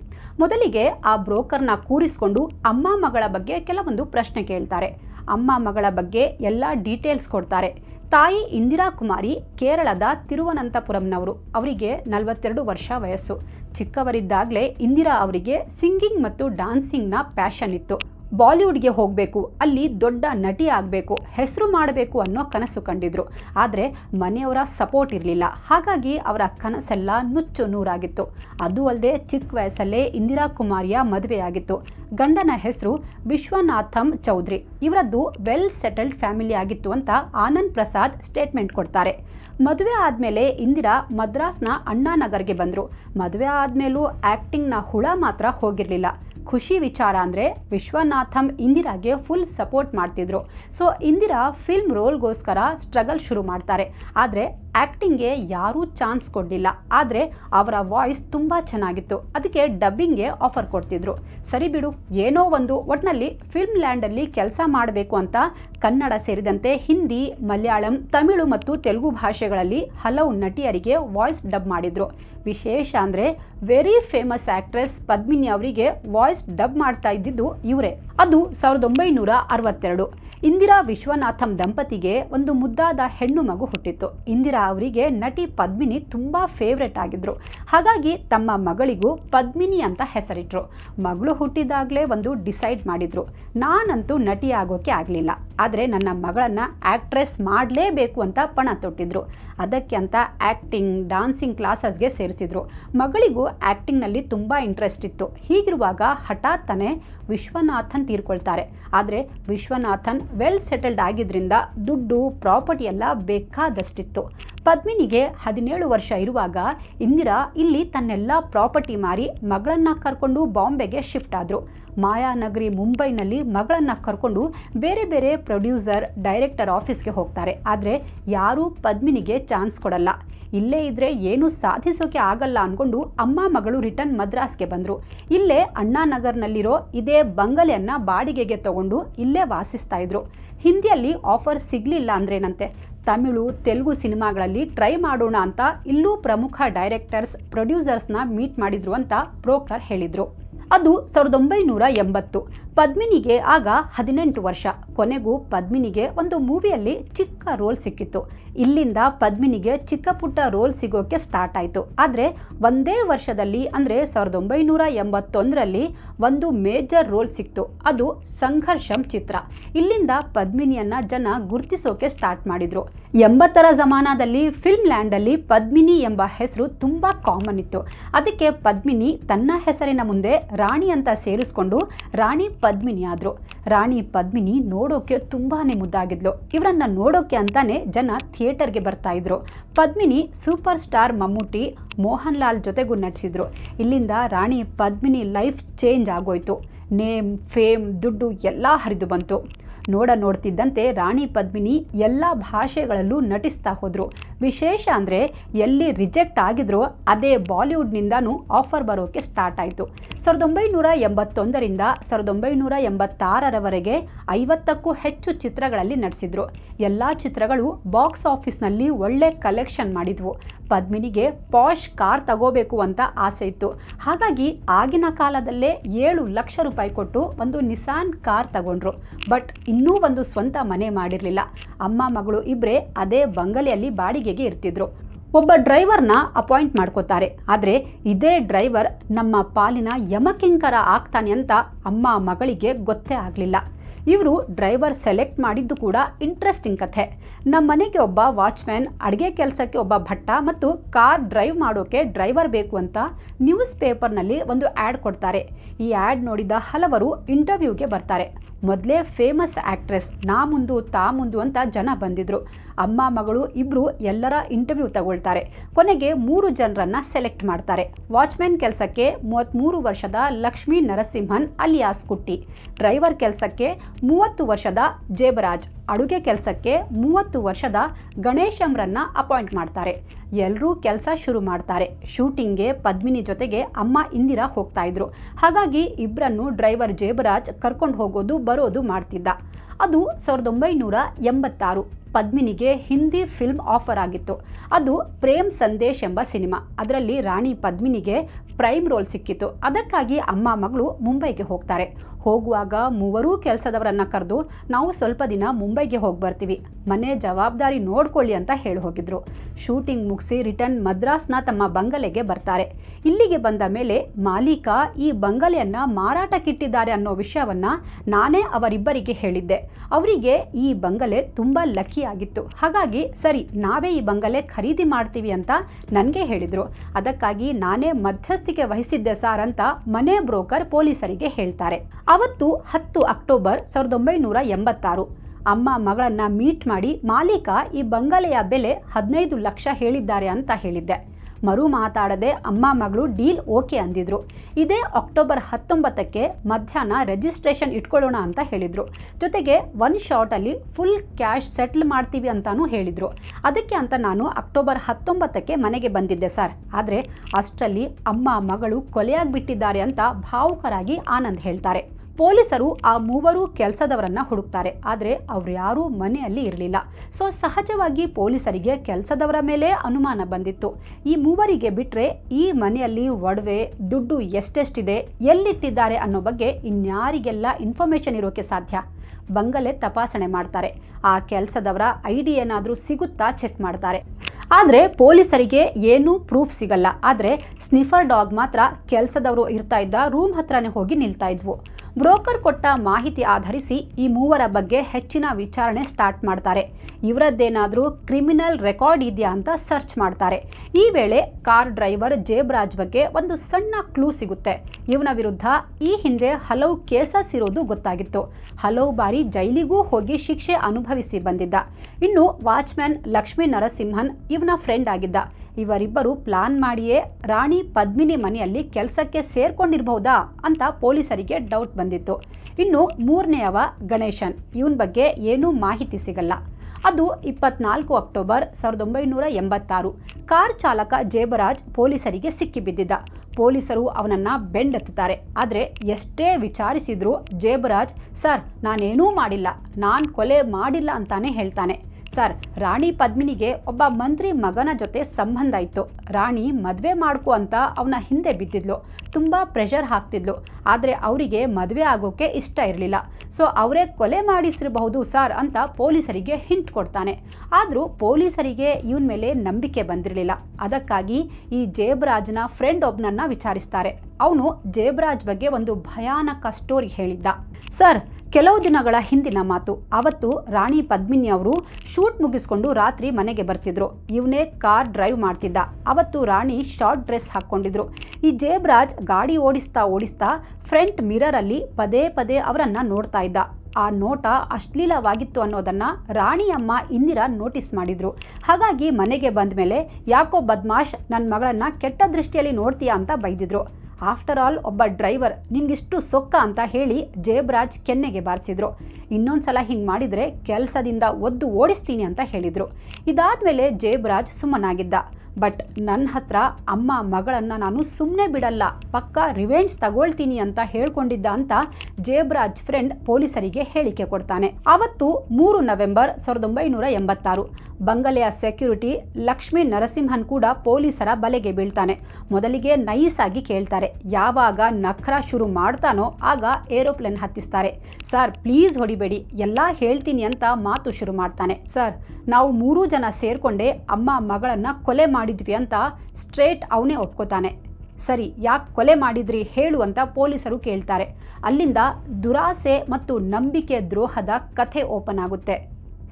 ಮೊದಲಿಗೆ ಆ ಬ್ರೋಕರ್ನ ಕೂರಿಸ್ಕೊಂಡು ಅಮ್ಮ ಮಗಳ ಬಗ್ಗೆ ಕೆಲವೊಂದು ಪ್ರಶ್ನೆ ಕೇಳ್ತಾರೆ. ಅಮ್ಮ ಮಗಳ ಬಗ್ಗೆ ಎಲ್ಲ ಡೀಟೇಲ್ಸ್ ಕೊಡ್ತಾರೆ. ತಾಯಿ ಇಂದಿರಾ ಕುಮಾರಿ ಕೇರಳದ ತಿರುವನಂತಪುರಂನವರು. ಅವರಿಗೆ ನಲವತ್ತೆರಡು ವರ್ಷ ವಯಸ್ಸು. ಚಿಕ್ಕವರಿದ್ದಾಗಲೇ ಇಂದಿರಾ ಅವರಿಗೆ ಸಿಂಗಿಂಗ್ ಮತ್ತು ಡಾನ್ಸಿಂಗ್ನ ಪ್ಯಾಷನ್ ಇತ್ತು. ಬಾಲಿವುಡ್ಗೆ ಹೋಗಬೇಕು, ಅಲ್ಲಿ ದೊಡ್ಡ ನಟಿ ಆಗಬೇಕು, ಹೆಸರು ಮಾಡಬೇಕು ಅನ್ನೋ ಕನಸು ಕಂಡಿದ್ರು. ಆದರೆ ಮನೆಯವರ ಸಪೋರ್ಟ್ ಇರಲಿಲ್ಲ. ಹಾಗಾಗಿ ಅವರ ಕನಸೆಲ್ಲ ನುಚ್ಚು ನೂರಾಗಿತ್ತು. ಅದು ಅಲ್ಲದೆ ಚಿಕ್ಕ ವಯಸ್ಸಲ್ಲೇ ಇಂದಿರಾ ಕುಮಾರಿಯ ಮದುವೆಯಾಗಿತ್ತು. ಗಂಡನ ಹೆಸರು ವಿಶ್ವನಾಥಂ ಚೌಧರಿ. ಇವರದ್ದು ವೆಲ್ ಸೆಟಲ್ಡ್ ಫ್ಯಾಮಿಲಿ ಆಗಿತ್ತು ಅಂತ ಆನಂದ್ ಪ್ರಸಾದ್ ಸ್ಟೇಟ್ಮೆಂಟ್ ಕೊಡ್ತಾರೆ. ಮದುವೆ ಆದಮೇಲೆ ಇಂದಿರಾ ಮದ್ರಾಸ್ನ ಅಣ್ಣಾನಗರ್ಗೆ ಬಂದರು. ಮದುವೆ ಆದಮೇಲೂ ಆ್ಯಕ್ಟಿಂಗ್ನ ಹುಳ ಮಾತ್ರ ಹೋಗಿರಲಿಲ್ಲ. ಖುಷಿ ವಿಚಾರ ಅಂದರೆ ವಿಶ್ವನಾಥಂ ಇಂದಿರಾಗೆ ಫುಲ್ ಸಪೋರ್ಟ್ ಮಾಡ್ತಿದ್ರು. ಸೊ ಇಂದಿರಾ ಫಿಲ್ಮ್ ರೋಲ್ಗೋಸ್ಕರ ಸ್ಟ್ರಗಲ್ ಶುರು ಮಾಡ್ತಾರೆ. ಆದರೆ ಆ್ಯಕ್ಟಿಂಗ್ಗೆ ಯಾರೂ ಚಾನ್ಸ್ ಕೊಡಲಿಲ್ಲ. ಆದರೆ ಅವರ ವಾಯ್ಸ್ ತುಂಬ ಚೆನ್ನಾಗಿತ್ತು. ಅದಕ್ಕೆ ಡಬ್ಬಿಂಗ್ಗೆ ಆಫರ್ ಕೊಡ್ತಿದ್ರು. ಸರಿ ಬಿಡು, ಏನೋ ಒಂದು. ಒಟ್ಟಿನಲ್ಲಿ ಫಿಲ್ಮ್ ಲ್ಯಾಂಡಲ್ಲಿ ಕೆಲಸ ಮಾಡಬೇಕು ಅಂತ ಕನ್ನಡ ಸೇರಿದಂತೆ ಹಿಂದಿ, ಮಲಯಾಳಂ, ತಮಿಳು ಮತ್ತು ತೆಲುಗು ಭಾಷೆಗಳಲ್ಲಿ ಹಲವು ನಟಿಯರಿಗೆ ವಾಯ್ಸ್ ಡಬ್ ಮಾಡಿದರು. ವಿಶೇಷ ಅಂದರೆ ವೆರಿ ಫೇಮಸ್ ಆ್ಯಕ್ಟ್ರೆಸ್ ಪದ್ಮಿನಿ ಅವರಿಗೆ ವಾಯ್ಸ್ ಡಬ್ ಮಾಡ್ತಾ ಇದ್ದಿದ್ದು ಇವರೇ. ಅದು ಸಾವಿರದ ಒಂಬೈನೂರ ಅರವತ್ತೆರಡು. ಇಂದಿರಾ ವಿಶ್ವನಾಥಂ ದಂಪತಿಗೆ ಒಂದು ಮುದ್ದಾದ ಹೆಣ್ಣು ಮಗು ಹುಟ್ಟಿತ್ತು. ಇಂದಿರಾ ಅವರಿಗೆ ನಟಿ ಪದ್ಮಿನಿ ತುಂಬ ಫೇವ್ರೆಟ್ ಆಗಿದ್ರು. ಹಾಗಾಗಿ ತಮ್ಮ ಮಗಳಿಗೂ ಪದ್ಮಿನಿ ಅಂತ ಹೆಸರಿಟ್ರು. ಮಗಳು ಹುಟ್ಟಿದಾಗಲೇ ಒಂದು ಡಿಸೈಡ್ ಮಾಡಿದರು. ನಾನಂತೂ ನಟಿ ಆಗೋಕೆ ಆಗಲಿಲ್ಲ. ಆದರೆ ನನ್ನ ಮಗಳನ್ನು ಆ್ಯಕ್ಟ್ರೆಸ್ ಮಾಡಲೇಬೇಕು ಅಂತ ಪಣ ತೊಟ್ಟಿದ್ರು. ಅದಕ್ಕೆ ಅಂತ ಆ್ಯಕ್ಟಿಂಗ್ ಡಾನ್ಸಿಂಗ್ ಕ್ಲಾಸಸ್ಗೆ ಸೇರಿಸಿದ್ರು. ಮಗಳಿಗೂ ಆ್ಯಕ್ಟಿಂಗ್ನಲ್ಲಿ ತುಂಬ ಇಂಟ್ರೆಸ್ಟ್ ಇತ್ತು. ಹೀಗಿರುವಾಗ ಹಠಾತ್ತನೆ ವಿಶ್ವನಾಥನ್ ತೀರ್ಕೊಳ್ತಾರೆ. ಆದರೆ ವಿಶ್ವನಾಥನ್ ವೆಲ್ ಸೆಟಲ್ಡ್ ಆಗಿದ್ದರಿಂದ ದುಡ್ಡು, ಪ್ರಾಪರ್ಟಿ ಎಲ್ಲ ಬೇಕಾದಷ್ಟಿತ್ತು. ಪದ್ಮಿನಿಗೆ ಹದಿನೇಳು ವರ್ಷ ಇರುವಾಗ ಇಂದಿರಾ ಇಲ್ಲಿ ತನ್ನೆಲ್ಲ ಪ್ರಾಪರ್ಟಿ ಮಾರಿ ಮಗಳನ್ನು ಕರ್ಕೊಂಡು ಬಾಂಬೆಗೆ ಶಿಫ್ಟ್ ಆದರು. ಮಾಯಾನಗರಿ ಮುಂಬೈನಲ್ಲಿ ಮಗಳನ್ನು ಕರ್ಕೊಂಡು ಬೇರೆ ಬೇರೆ ಪ್ರೊಡ್ಯೂಸರ್, ಡೈರೆಕ್ಟರ್ ಆಫೀಸ್ಗೆ ಹೋಗ್ತಾರೆ. ಆದರೆ ಯಾರೂ ಪದ್ಮಿನಿಗೆ ಚಾನ್ಸ್ ಕೊಡಲ್ಲ. ಇಲ್ಲೇ ಇದ್ರೆ ಏನು ಸಾಧಿಸೋಕೆ ಆಗಲ್ಲ ಅಂದ್ಕೊಂಡು ಅಮ್ಮ ಮಗಳು ರಿಟರ್ನ್ ಮದ್ರಾಸ್ಗೆ ಬಂದರು. ಇಲ್ಲೇ ಅಣ್ಣಾನಗರ್ನಲ್ಲಿರೋ ಇದೇ ಬಂಗಲೆಯನ್ನು ಬಾಡಿಗೆಗೆ ತಗೊಂಡು ಇಲ್ಲೇ ವಾಸಿಸ್ತಾ ಇದ್ರು. ಹಿಂದಿಯಲ್ಲಿ ಆಫರ್ ಸಿಗಲಿಲ್ಲ ಅಂದ್ರೇನಂತೆ? ತಮಿಳು, ತೆಲುಗು ಸಿನಿಮಾಗಳಲ್ಲಿ ಟ್ರೈ ಮಾಡೋಣ ಅಂತ ಇಲ್ಲೂ ಪ್ರಮುಖ ಡೈರೆಕ್ಟರ್ಸ್, ಪ್ರೊಡ್ಯೂಸರ್ಸ್ನ ಮೀಟ್ ಮಾಡಿದ್ರು ಅಂತ ಬ್ರೋಕರ್ ಹೇಳಿದರು. ಅದು ಸಾವಿರದ ಒಂಬೈನೂರ ಎಂಬತ್ತು. ಪದ್ಮಿನಿಗೆ ಆಗ ಹದಿನೆಂಟು ವರ್ಷ. ಕೊನೆಗೂ ಪದ್ಮಿನಿಗೆ ಒಂದು ಮೂವಿಯಲ್ಲಿ ಚಿಕ್ಕ ರೋಲ್ ಸಿಕ್ಕಿತ್ತು. ಇಲ್ಲಿಂದ ಪದ್ಮಿನಿಗೆ ಚಿಕ್ಕ ಪುಟ್ಟ ರೋಲ್ ಸಿಗೋಕೆ ಸ್ಟಾರ್ಟ್ ಆಯಿತು. ಆದರೆ ಒಂದೇ ವರ್ಷದಲ್ಲಿ, ಅಂದರೆ ಸಾವಿರದ ಒಂಬೈನೂರ ಎಂಬತ್ತೊಂದರಲ್ಲಿ ಒಂದು ಮೇಜರ್ ರೋಲ್ ಸಿಕ್ತು. ಅದು ಸಂಘರ್ಷಂ ಚಿತ್ರ. ಇಲ್ಲಿಂದ ಪದ್ಮಿನಿಯನ್ನು ಜನ ಗುರುತಿಸೋಕೆ ಸ್ಟಾರ್ಟ್ ಮಾಡಿದರು. ಎಂಬತ್ತರ ಜಮಾನದಲ್ಲಿ ಫಿಲ್ಮ್ ಲ್ಯಾಂಡಲ್ಲಿ ಪದ್ಮಿನಿ ಎಂಬ ಹೆಸರು ತುಂಬ ಕಾಮನ್ ಇತ್ತು. ಅದಕ್ಕೆ ಪದ್ಮಿನಿ ತನ್ನ ಹೆಸರಿನ ಮುಂದೆ ರಾಣಿ ಅಂತ ಸೇರಿಸ್ಕೊಂಡು ರಾಣಿ ಪದ್ಮಿನಿ ಆದರು. ರಾಣಿ ಪದ್ಮಿನಿ ನೋಡೋಕೆ ತುಂಬಾ ಮುದ್ದಾಗಿದ್ಲು. ಇವರನ್ನ ನೋಡೋಕೆ ಅಂತಾನೆ ಜನ ಥಿಯೇಟರ್ಗೆ ಬರ್ತಾ ಇದ್ರು. ಪದ್ಮಿನಿ ಸೂಪರ್ ಸ್ಟಾರ್ ಮಮ್ಮೂಟಿ ಮೋಹನ್ ಲಾಲ್ ಜೊತೆಗೂ ನಟಿಸಿದ್ರು ಇಲ್ಲಿಂದ ರಾಣಿ ಪದ್ಮಿನಿ ಲೈಫ್ ಚೇಂಜ್ ಆಗೋಯ್ತು. ನೇಮ್, ಫೇಮ್, ದುಡ್ಡು ಎಲ್ಲ ಹರಿದು ಬಂತು. ನೋಡ ನೋಡ್ತಿದ್ದಂತೆ ರಾಣಿ ಪದ್ಮಿನಿ ಎಲ್ಲ ಭಾಷೆಗಳಲ್ಲೂ ನಟಿಸ್ತಾ ಹೋದರು. ವಿಶೇಷ ಅಂದರೆ ಎಲ್ಲಿ ರಿಜೆಕ್ಟ್ ಆಗಿದ್ರೋ ಅದೇ ಬಾಲಿವುಡ್ನಿಂದನೂ ಆಫರ್ ಬರೋಕ್ಕೆ ಸ್ಟಾರ್ಟ್ ಆಯಿತು. ಸಾವಿರದ ಒಂಬೈನೂರ ಎಂಬತ್ತೊಂದರಿಂದ ಸಾವಿರದ ಒಂಬೈನೂರ ಎಂಬತ್ತಾರರವರೆಗೆ ಐವತ್ತಕ್ಕೂ ಹೆಚ್ಚು ಚಿತ್ರಗಳಲ್ಲಿ ನಟಿಸಿದ್ರು. ಎಲ್ಲ ಚಿತ್ರಗಳು ಬಾಕ್ಸ್ ಆಫೀಸ್ನಲ್ಲಿ ಒಳ್ಳೆ ಕಲೆಕ್ಷನ್ ಮಾಡಿದ್ವು. ಪದ್ಮಿನಿಗೆ ಪಾಶ್ ಕಾರ್ ತಗೋಬೇಕು ಅಂತ ಆಸೆ ಇತ್ತು. ಹಾಗಾಗಿ ಆಗಿನ ಕಾಲದಲ್ಲೇ ಏಳು ಲಕ್ಷ ರೂಪಾಯಿ ಕೊಟ್ಟು ಒಂದು ನಿಸಾನ್ ಕಾರ್ ತಗೊಂಡ್ರು. ಬಟ್ ಇನ್ನೂ ಒಂದು ಸ್ವಂತ ಮನೆ ಮಾಡಿರಲಿಲ್ಲ. ಅಮ್ಮ ಮಗಳು ಇಬ್ಬರೇ ಅದೇ ಬಂಗಲೆಯಲ್ಲಿ ಬಾಡಿಗೆಗೆ ಇರ್ತಿದ್ರು. ಒಬ್ಬ ಡ್ರೈವರ್ನ ಅಪಾಯಿಂಟ್ ಮಾಡ್ಕೋತಾರೆ. ಆದರೆ ಇದೇ ಡ್ರೈವರ್ ನಮ್ಮ ಪಾಲಿನ ಯಮಕಿಂಕರ ಆಗ್ತಾನೆ ಅಂತ ಅಮ್ಮ ಮಗಳಿಗೆ ಗೊತ್ತೇ ಆಗಲಿಲ್ಲ. ಇವರು ಡ್ರೈವರ್ ಸೆಲೆಕ್ಟ್ ಮಾಡಿದ್ದು ಕೂಡ ಇಂಟ್ರೆಸ್ಟಿಂಗ್ ಕಥೆ. ನಮ್ಮ ಮನೆಗೆ ಒಬ್ಬ ವಾಚ್ಮ್ಯಾನ್ ಅಡುಗೆ ಕೆಲಸಕ್ಕೆ ಒಬ್ಬ ಭಟ್ಟ ಮತ್ತು ಕಾರ್ ಡ್ರೈವ್ ಮಾಡೋಕೆ ಡ್ರೈವರ್ ಬೇಕು ಅಂತ ನ್ಯೂಸ್ ಪೇಪರ್ನಲ್ಲಿ ಒಂದು ಆ್ಯಡ್ ಕೊಡ್ತಾರೆ. ಈ ಆ್ಯಡ್ ನೋಡಿದ ಹಲವರು ಇಂಟರ್ವ್ಯೂಗೆ ಬರ್ತಾರೆ. ಮೊದಲೇ ಫೇಮಸ್ ಆ್ಯಕ್ಟ್ರೆಸ್ ನಾ ಮುಂದು, ತಾ ಮುಂದು ಅಂತ ಜನ ಬಂದಿದ್ರು. ಅಮ್ಮ, ಮಗಳು ಇಬ್ಬರು ಎಲ್ಲರ ಇಂಟರ್ವ್ಯೂ ತಗೊಳ್ತಾರೆ. ಕೊನೆಗೆ ಮೂರು ಜನರನ್ನ ಸೆಲೆಕ್ಟ್ ಮಾಡ್ತಾರೆ. ವಾಚ್ಮ್ಯಾನ್ ಕೆಲಸಕ್ಕೆ ಮೂವತ್ತ್ಮೂರು ವರ್ಷದ ಲಕ್ಷ್ಮೀ ನರಸಿಂಹನ್ ಅಲಿಯಾಸ್ ಕುಟ್ಟಿ. ಡ್ರೈವರ್ ಕೆಲಸಕ್ಕೆ ಮೂವತ್ತು ವರ್ಷದ ಜೇಬರಾಜ್. ಅಡುಗೆ ಕೆಲಸಕ್ಕೆ ಮೂವತ್ತು ವರ್ಷದ ಗಣೇಶಂರನ್ನ ಅಪಾಯಿಂಟ್ ಮಾಡ್ತಾರೆ. ಎಲ್ಲರೂ ಕೆಲಸ ಶುರು ಮಾಡ್ತಾರೆ. ಶೂಟಿಂಗ್ಗೆ ಪದ್ಮಿನಿ ಜೊತೆಗೆ ಅಮ್ಮ ಇಂದಿರಾ ಹೋಗ್ತಾ ಇದ್ರು. ಹಾಗಾಗಿ ಇಬ್ಬರನ್ನು ಡ್ರೈವರ್ ಜೇಬರಾಜ್ ಕರ್ಕೊಂಡು ಹೋಗೋದು, ಬರೋದು ಮಾಡ್ತಿದ್ದ. ಅದು ಸಾವಿರದ ಒಂಬೈನೂರ ಎಂಬತ್ತಾರು. ಪದ್ಮಿನಿಗೆ ಹಿಂದಿ ಫಿಲ್ಮ್ ಆಫರ್ ಆಗಿತ್ತು. ಅದು ಪ್ರೇಮ್ ಸಂದೇಶ್ ಎಂಬ ಸಿನಿಮಾ. ಅದರಲ್ಲಿ ರಾಣಿ ಪದ್ಮಿನಿಗೆ ಪ್ರೈಮ್ ರೋಲ್ ಸಿಕ್ಕಿತ್ತು. ಅದಕ್ಕಾಗಿ ಅಮ್ಮ ಮಗಳು ಮುಂಬೈಗೆ ಹೋಗ್ತಾರೆ. ಹೋಗುವಾಗ ಮೂವರೂ ಕೆಲಸದವರನ್ನ ಕರೆದು ನಾವು ಸ್ವಲ್ಪ ದಿನ ಮುಂಬೈಗೆ ಹೋಗಿ ಬರ್ತೀವಿ ಮನೆ ಜವಾಬ್ದಾರಿ ನೋಡ್ಕೊಳ್ಳಿ ಅಂತ ಹೇಳಿ ಹೋಗಿದ್ರು. ಶೂಟಿಂಗ್ ಮುಗಿಸಿ ರಿಟರ್ನ್ ಮದ್ರಾಸ್ನ ತಮ್ಮ ಬಂಗಲೆಗೆ ಬರ್ತಾರೆ. ಇಲ್ಲಿಗೆ ಬಂದ ಮೇಲೆ ಮಾಲೀಕ ಈ ಬಂಗಲೆಯನ್ನ ಮಾರಾಟಕ್ಕಿಟ್ಟಿದ್ದಾರೆ ಅನ್ನೋ ವಿಷಯವನ್ನ ನಾನೇ ಅವರಿಬ್ಬರಿಗೆ ಹೇಳಿದ್ದೆ. ಅವರಿಗೆ ಈ ಬಂಗಲೆ ತುಂಬ ಲಕ್ಕಿ ಆಗಿತ್ತು. ಹಾಗಾಗಿ ಸರಿ, ನಾವೇ ಈ ಬಂಗಲೆ ಖರೀದಿ ಮಾಡ್ತೀವಿ ಅಂತ ನನಗೆ ಹೇಳಿದರು. ಅದಕ್ಕಾಗಿ ನಾನೇ ಮಧ್ಯಸ್ಥಿಕೆ ವಹಿಸಿದ್ದೆ ಸಾರ್ ಅಂತ ಮನೆ ಬ್ರೋಕರ್ ಪೊಲೀಸರಿಗೆ ಹೇಳ್ತಾರೆ. ಅವತ್ತು ಹತ್ತು ಅಕ್ಟೋಬರ್ ಸಾವಿರದ ಒಂಬೈನೂರ ಎಂಬತ್ತಾರು. ಅಮ್ಮ ಮಗಳನ್ನು ಮೀಟ್ ಮಾಡಿ, ಮಾಲೀಕ ಈ ಬಂಗಲೆಯ ಬೆಲೆ ಹದಿನೈದು ಲಕ್ಷ ಹೇಳಿದ್ದಾರೆ ಅಂತ ಹೇಳಿದ್ದೆ. ಮರು ಮಾತಾಡದೆ ಅಮ್ಮ ಮಗಳು ಡೀಲ್ ಓಕೆ ಅಂದಿದ್ರು. ಇದೇ ಅಕ್ಟೋಬರ್ ಹತ್ತೊಂಬತ್ತಕ್ಕೆ ಮಧ್ಯಾಹ್ನ ರಿಜಿಸ್ಟ್ರೇಷನ್ ಇಟ್ಕೊಳ್ಳೋಣ ಅಂತ ಹೇಳಿದರು. ಜೊತೆಗೆ ಒನ್ ಶಾರ್ಟಲ್ಲಿ ಫುಲ್ ಕ್ಯಾಶ್ ಸೆಟ್ಲ್ ಮಾಡ್ತೀವಿ ಅಂತಾನೂ ಹೇಳಿದರು. ಅದಕ್ಕೆ ಅಂತ ನಾನು ಅಕ್ಟೋಬರ್ ಹತ್ತೊಂಬತ್ತಕ್ಕೆ ಮನೆಗೆ ಬಂದಿದ್ದೆ ಸರ್. ಆದರೆ ಅಷ್ಟರಲ್ಲಿ ಅಮ್ಮ ಮಗಳು ಕೊಲೆಯಾಗಿಬಿಟ್ಟಿದ್ದಾರೆ ಅಂತ ಭಾವುಕರಾಗಿ ಆನಂದ್ ಹೇಳ್ತಾರೆ. ಪೊಲೀಸರು ಆ ಮೂವರು ಕೆಲಸದವರನ್ನ ಹುಡುಕ್ತಾರೆ. ಆದರೆ ಯಾರೂ ಮನೆಯಲ್ಲಿ ಇರಲಿಲ್ಲ. ಸೊ ಸಹಜವಾಗಿ ಪೊಲೀಸರಿಗೆ ಕೆಲಸದವರ ಮೇಲೆ ಅನುಮಾನ ಬಂದಿತ್ತು. ಈ ಮೂವರಿಗೆ ಬಿಟ್ಟರೆ ಈ ಮನೆಯಲ್ಲಿ ಒಡವೆ, ದುಡ್ಡು ಎಷ್ಟೆಷ್ಟಿದೆ, ಎಲ್ಲಿಟ್ಟಿದ್ದಾರೆ ಅನ್ನೋ ಬಗ್ಗೆ ಇನ್ಯಾರಿಗೆಲ್ಲ ಇನ್ಫಾರ್ಮೇಷನ್ ಇರೋಕೆ ಸಾಧ್ಯ? ಬಂಗಲೆ ತಪಾಸಣೆ ಮಾಡ್ತಾರೆ. ಆ ಕೆಲಸದವರ ಐ ಡಿ ಏನಾದರೂ ಸಿಗುತ್ತಾ ಚೆಕ್ ಮಾಡ್ತಾರೆ. ಆದರೆ ಪೊಲೀಸರಿಗೆ ಏನೂ ಪ್ರೂಫ್ ಸಿಗಲ್ಲ. ಆದರೆ ಸ್ನಿಫರ್ ಡಾಗ್ ಮಾತ್ರ ಕೆಲಸದವರು ಇರ್ತಾ ಇದ್ದ ರೂಮ್ ಹತ್ರನೇ ಹೋಗಿ ನಿಲ್ತಾ ಇದ್ವು. ಬ್ರೋಕರ್ ಕೊಟ್ಟ ಮಾಹಿತಿ ಆಧರಿಸಿ ಈ ಮೂವರ ಬಗ್ಗೆ ಹೆಚ್ಚಿನ ವಿಚಾರಣೆ ಸ್ಟಾರ್ಟ್ ಮಾಡ್ತಾರೆ. ಇವರದ್ದೇನಾದರೂ ಕ್ರಿಮಿನಲ್ ರೆಕಾರ್ಡ್ ಇದೆಯಾ ಅಂತ ಸರ್ಚ್ ಮಾಡ್ತಾರೆ. ಈ ವೇಳೆ ಕಾರ್ ಡ್ರೈವರ್ ಜೇಬ್ರಾಜ್ ಬಗ್ಗೆ ಒಂದು ಸಣ್ಣ ಕ್ಲೂ ಸಿಗುತ್ತೆ. ಇವನ ವಿರುದ್ಧ ಈ ಹಿಂದೆ ಹಲವು ಕೇಸಸ್ ಇರೋದು ಗೊತ್ತಾಗಿತ್ತು. ಹಲವು ಬಾರಿ ಜೈಲಿಗೂ ಹೋಗಿ ಶಿಕ್ಷೆ ಅನುಭವಿಸಿ ಬಂದಿದ್ದ. ಇನ್ನು ವಾಚ್ಮ್ಯಾನ್ ಲಕ್ಷ್ಮೀ ನರಸಿಂಹನ್ ಇವನ ಫ್ರೆಂಡ್ ಆಗಿದ್ದ. ಇವರಿಬ್ಬರು ಪ್ಲಾನ್ ಮಾಡಿಯೇ ರಾಣಿ ಪದ್ಮಿನಿ ಮನೆಯಲ್ಲಿ ಕೆಲಸಕ್ಕೆ ಸೇರ್ಕೊಂಡಿರಬಹುದಾ ಅಂತ ಪೊಲೀಸರಿಗೆ ಡೌಟ್ ಬಂದಿತ್ತು. ಇನ್ನು ಮೂರನೆಯವ ಗಣೇಶನ್. ಇವನ ಬಗ್ಗೆ ಏನೂ ಮಾಹಿತಿ ಸಿಗಲ್ಲ. ಅದು ಇಪ್ಪತ್ನಾಲ್ಕು ಅಕ್ಟೋಬರ್ ಸಾವಿರದ ಒಂಬೈನೂರ ಎಂಬತ್ತಾರು. ಕಾರ್ ಚಾಲಕ ಜೇಬರಾಜ್ ಪೊಲೀಸರಿಗೆ ಸಿಕ್ಕಿಬಿದ್ದಿದ್ದ. ಪೊಲೀಸರು ಅವನನ್ನು ಬೆಂಡೆತ್ತಾರೆ ಆದರೆ ಎಷ್ಟೇ ವಿಚಾರಿಸಿದ್ರು ಜೇಬರಾಜ್, ಸರ್, ನಾನೇನೂ ಮಾಡಿಲ್ಲ. ನಾನು ಕೊಲೆ ಮಾಡಿಲ್ಲ ಅಂತಾನೆ ಹೇಳ್ತಾನೆ. ಸರ್. ರಾಣಿ ಪದ್ಮಿನಿಗೆ ಒಬ್ಬ ಮಂತ್ರಿ ಮಗನ ಜೊತೆ ಸಂಬಂಧ ಇತ್ತು. ರಾಣಿ ಮದುವೆ ಮಾಡ್ಕೊ ಅಂತ ಅವನ ಹಿಂದೆ ಬಿದ್ದಿದ್ಲು. ತುಂಬ ಪ್ರೆಷರ್ ಹಾಕ್ತಿದ್ಲು. ಆದರೆ ಅವರಿಗೆ ಮದುವೆ ಆಗೋಕೆ ಇಷ್ಟ ಇರಲಿಲ್ಲ. ಸೊ ಅವರೇ ಕೊಲೆ ಮಾಡಿಸಿರಬಹುದು ಸರ್ ಅಂತ ಪೊಲೀಸರಿಗೆ ಹಿಂಟ್ ಕೊಡ್ತಾನೆ. ಆದರೂ ಪೊಲೀಸರಿಗೆ ಇವನ ಮೇಲೆ ನಂಬಿಕೆ ಬಂದಿರಲಿಲ್ಲ. ಅದಕ್ಕಾಗಿ ಈ ಜೇಬ್ರಾಜ್ನ ಫ್ರೆಂಡ್ ಒಬ್ಬನನ್ನ ವಿಚಾರಿಸ್ತಾರೆ. ಅವನು ಜೇಬರಾಜ್ ಬಗ್ಗೆ ಒಂದು ಭಯಾನಕ ಸ್ಟೋರಿ ಹೇಳಿದ್ದ. ಸರ್ ಕೆಲವು ದಿನಗಳ ಹಿಂದಿನ ಮಾತು. ಅವತ್ತು ರಾಣಿ ಪದ್ಮಿನಿ ಅವರು ಶೂಟ್ ಮುಗಿಸ್ಕೊಂಡು ರಾತ್ರಿ ಮನೆಗೆ ಬರ್ತಿದ್ರು. ಇವನೇ ಕಾರ್ ಡ್ರೈವ್ ಮಾಡ್ತಿದ್ದ. ಅವತ್ತು ರಾಣಿ ಶಾರ್ಟ್ ಡ್ರೆಸ್ ಹಾಕ್ಕೊಂಡಿದ್ರು. ಈ ಜೇಬ್ರಾಜ್ ಗಾಡಿ ಓಡಿಸ್ತಾ ಓಡಿಸ್ತಾ ಫ್ರಂಟ್ ಮಿರರಲ್ಲಿ ಪದೇ ಪದೇ ಅವರನ್ನು ನೋಡ್ತಾ ಇದ್ದ. ಆ ನೋಟ ಅಶ್ಲೀಲವಾಗಿತ್ತು ಅನ್ನೋದನ್ನ ರಾಣಿಯಮ್ಮ ಇಂದಿರಾ ನೋಟಿಸ್ ಮಾಡಿದ್ರು. ಹಾಗಾಗಿ ಮನೆಗೆ ಬಂದ ಮೇಲೆ ಯಾಕೋ ಬದ್ಮಾಶ್ ನನ್ನ ಮಗಳನ್ನ ಕೆಟ್ಟ ದೃಷ್ಟಿಯಲ್ಲಿ ನೋಡ್ತೀಯಾ? ಅಂತ ಬೈದಿದ್ರು. ಆಫ್ಟರ್ ಆಲ್ ಒಬ್ಬ ಡ್ರೈವರ್ ನಿನ್ಗಿಷ್ಟು ಸೊಕ್ಕ ಅಂತ ಹೇಳಿ ಜೇಬ್ರಾಜ್ ಕೆನ್ನೆಗೆ ಬಾರಿಸಿದ್ರು. ಇನ್ನೊಂದ್ಸಲ ಹಿಂಗೆ ಮಾಡಿದರೆ ಕೆಲಸದಿಂದ ಒದ್ದು ಓಡಿಸ್ತೀನಿ ಅಂತ ಹೇಳಿದರು. ಇದಾದಮೇಲೆ ಜೇಬ್ರಾಜ್ ಸುಮ್ಮನಾಗಿದ್ದ. ಬಟ್ ನನ್ನ ಹತ್ರ ಅಮ್ಮ ಮಗಳನ್ನು ನಾನು ಸುಮ್ಮನೆ ಬಿಡಲ್ಲ. ಪಕ್ಕ ರಿವೆಂಜ್ ತಗೊಳ್ತೀನಿ ಅಂತ ಹೇಳ್ಕೊಂಡಿದ್ದ ಅಂತ ಜೇಬ್ರಾಜ್ ಫ್ರೆಂಡ್ ಪೊಲೀಸರಿಗೆ ಹೇಳಿಕೆ ಕೊಡ್ತಾನೆ. ಅವತ್ತು ಮೂರು ನವೆಂಬರ್ ಸಾವಿರದ ಒಂಬೈನೂರ ಎಂಬತ್ತಾರು. ಬಂಗಲೆಯ ಸೆಕ್ಯೂರಿಟಿ ಲಕ್ಷ್ಮೀ ನರಸಿಂಹನ್ ಕೂಡ ಪೊಲೀಸರ ಬಲೆಗೆ ಬೀಳ್ತಾನೆ. ಮೊದಲಿಗೆ ನೈಸ್ ಆಗಿ ಕೇಳ್ತಾರೆ, ಯಾವಾಗ ನಖರ ಶುರು ಮಾಡ್ತಾನೋ ಆಗ ಏರೋಪ್ಲೇನ್ ಹತ್ತಿಸ್ತಾರೆ. ಸರ್ ಪ್ಲೀಸ್ ಹೊಡಿಬೇಡಿ, ಎಲ್ಲ ಹೇಳ್ತೀನಿ ಅಂತ ಮಾತು ಶುರು ಮಾಡ್ತಾನೆ. ಸರ್, ನಾವು ಮೂರೂ ಜನ ಸೇರ್ಕೊಂಡೆ ಅಮ್ಮ ಮಗಳನ್ನ ಕೊಲೆ ಮಾಡಿದ್ವಿ ಅಂತ ಸ್ಟ್ರೇಟ್ ಅವನೇ ಒಪ್ಕೋತಾನೆ. ಸರಿ, ಯಾಕೆ ಕೊಲೆ ಮಾಡಿದ್ರಿ ಹೇಳು ಅಂತ ಪೊಲೀಸರು ಕೇಳ್ತಾರೆ. ಅಲ್ಲಿಂದ ದುರಾಸೆ ಮತ್ತು ನಂಬಿಕೆ ದ್ರೋಹದ ಕಥೆ ಓಪನ್ ಆಗುತ್ತೆ.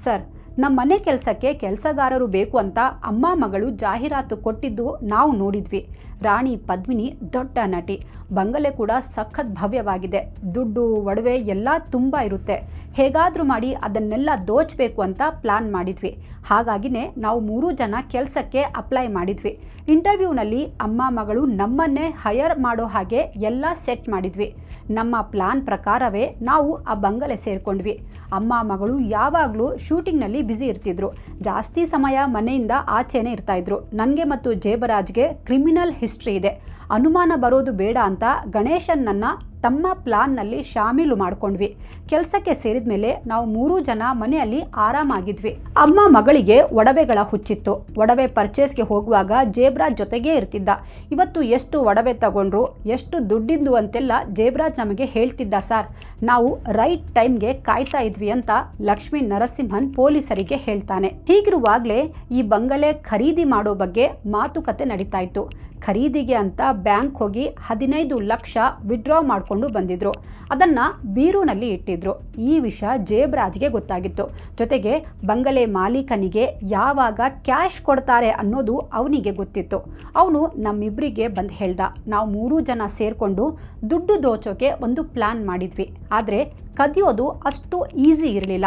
ಸರ್ ನಮ್ಮ ಮನೆ ಕೆಲಸಕ್ಕೆ ಕೆಲಸಗಾರರು ಬೇಕು ಅಂತ ಅಮ್ಮ ಮಗಳು ಜಾಹೀರಾತು ಕೊಟ್ಟಿದ್ದು ನಾವು ನೋಡಿದ್ವಿ. ರಾಣಿ ಪದ್ಮಿನಿ ದೊಡ್ಡ ನಟಿ. ಬಂಗಲೆ ಕೂಡ ಸಖತ್ ಭವ್ಯವಾಗಿದೆ. ದುಡ್ಡು, ಒಡವೆ ಎಲ್ಲ ತುಂಬ ಇರುತ್ತೆ. ಹೇಗಾದರೂ ಮಾಡಿ ಅದನ್ನೆಲ್ಲ ದೋಚಬೇಕು ಅಂತ ಪ್ಲಾನ್ ಮಾಡಿದ್ವಿ. ಹಾಗಾಗಿನೇ ನಾವು ಮೂರು ಜನ ಕೆಲಸಕ್ಕೆ ಅಪ್ಲೈ ಮಾಡಿದ್ವಿ. ಇಂಟರ್ವ್ಯೂನಲ್ಲಿ ಅಮ್ಮ ಮಗಳು ನಮ್ಮನ್ನೇ ಹೈಯರ್ ಮಾಡೋ ಹಾಗೆ ಎಲ್ಲ ಸೆಟ್ ಮಾಡಿದ್ವಿ. ನಮ್ಮ ಪ್ಲಾನ್ ಪ್ರಕಾರವೇ ನಾವು ಆ ಬಂಗಲೆ ಸೇರ್ಕೊಂಡ್ವಿ. ಅಮ್ಮ ಮಗಳು ಯಾವಾಗಲೂ ಶೂಟಿಂಗ್ನಲ್ಲಿ ಬ್ಯುಸಿ ಇರ್ತಿದ್ರು. ಜಾಸ್ತಿ ಸಮಯ ಮನೆಯಿಂದ ಆಚೆನೇ ಇರ್ತಾಯಿದ್ರು. ನನಗೆ ಮತ್ತು ಜೇಬರಾಜ್ಗೆ ಕ್ರಿಮಿನಲ್ ಹಿಸ್ಟ್ರಿ ಇದೆ. ಅನುಮಾನ ಬರೋದು ಬೇಡ ಅಂತ ಗಣೇಶನ್ನನ್ನು ತಮ್ಮ ಪ್ಲಾನ್ನಲ್ಲಿ ಶಾಮೀಲು ಮಾಡ್ಕೊಂಡ್ವಿ. ಕೆಲಸಕ್ಕೆ ಸೇರಿದ ಮೇಲೆ ನಾವು ಮೂರೂ ಜನ ಮನೆಯಲ್ಲಿ ಆರಾಮಾಗಿದ್ವಿ. ಅಮ್ಮ ಮಗಳಿಗೆ ಒಡವೆಗಳ ಹುಚ್ಚಿತ್ತು. ಒಡವೆ ಪರ್ಚೇಸ್ಗೆ ಹೋಗುವಾಗ ಜೇಬ್ರಾಜ್ ಜೊತೆಗೇ ಇರ್ತಿದ್ದ. ಇವತ್ತು ಎಷ್ಟು ಒಡವೆ ತಗೊಂಡ್ರು, ಎಷ್ಟು ದುಡ್ಡಿದ್ದು ಅಂತೆಲ್ಲ ಜೇಬ್ರಾಜ್ ನಮಗೆ ಹೇಳ್ತಿದ್ದ ಸರ್. ನಾವು ರೈಟ್ ಟೈಮ್ಗೆ ಕಾಯ್ತಾ ಇದ್ವಿ ಅಂತ ಲಕ್ಷ್ಮೀ ನರಸಿಂಹನ್ ಪೊಲೀಸರಿಗೆ ಹೇಳ್ತಾನೆ. ಹೀಗಿರುವಾಗಲೇ ಈ ಬಂಗಲೆ ಖರೀದಿ ಮಾಡೋ ಬಗ್ಗೆ ಮಾತುಕತೆ ನಡೀತಾ ಇತ್ತು. ಖರೀದಿಗೆ ಅಂತ ಬ್ಯಾಂಕ್ ಹೋಗಿ ಹದಿನೈದು ಲಕ್ಷ ವಿಡ್ರಾ ಮಾಡಿಕೊಂಡು ಬಂದಿದ್ರು. ಅದನ್ನ ಬೀರೂನಲ್ಲಿ ಇಟ್ಟಿದ್ರು. ಈ ವಿಷಯ ಜೇಬ್ರಾಜ್ಗೆ ಗೊತ್ತಾಗಿತ್ತು. ಜೊತೆಗೆ ಬಂಗಲೆ ಮಾಲೀಕನಿಗೆ ಯಾವಾಗ ಕ್ಯಾಶ್ ಕೊಡ್ತಾರೆ ಅನ್ನೋದು ಅವನಿಗೆ ಗೊತ್ತಿತ್ತು. ಅವನು ನಮ್ಮಿಬ್ಬರಿಗೆ ಬಂದು ಹೇಳ್ದ, ನಾವು ಮೂರೂ ಜನ ಸೇರಿಕೊಂಡು ದುಡ್ಡು ದೋಚೋಕೆ ಒಂದು ಪ್ಲ್ಯಾನ್ ಮಾಡಿದ್ವಿ. ಆದರೆ ಕದಿಯೋದು ಅಷ್ಟು ಈಸಿ ಇರಲಿಲ್ಲ.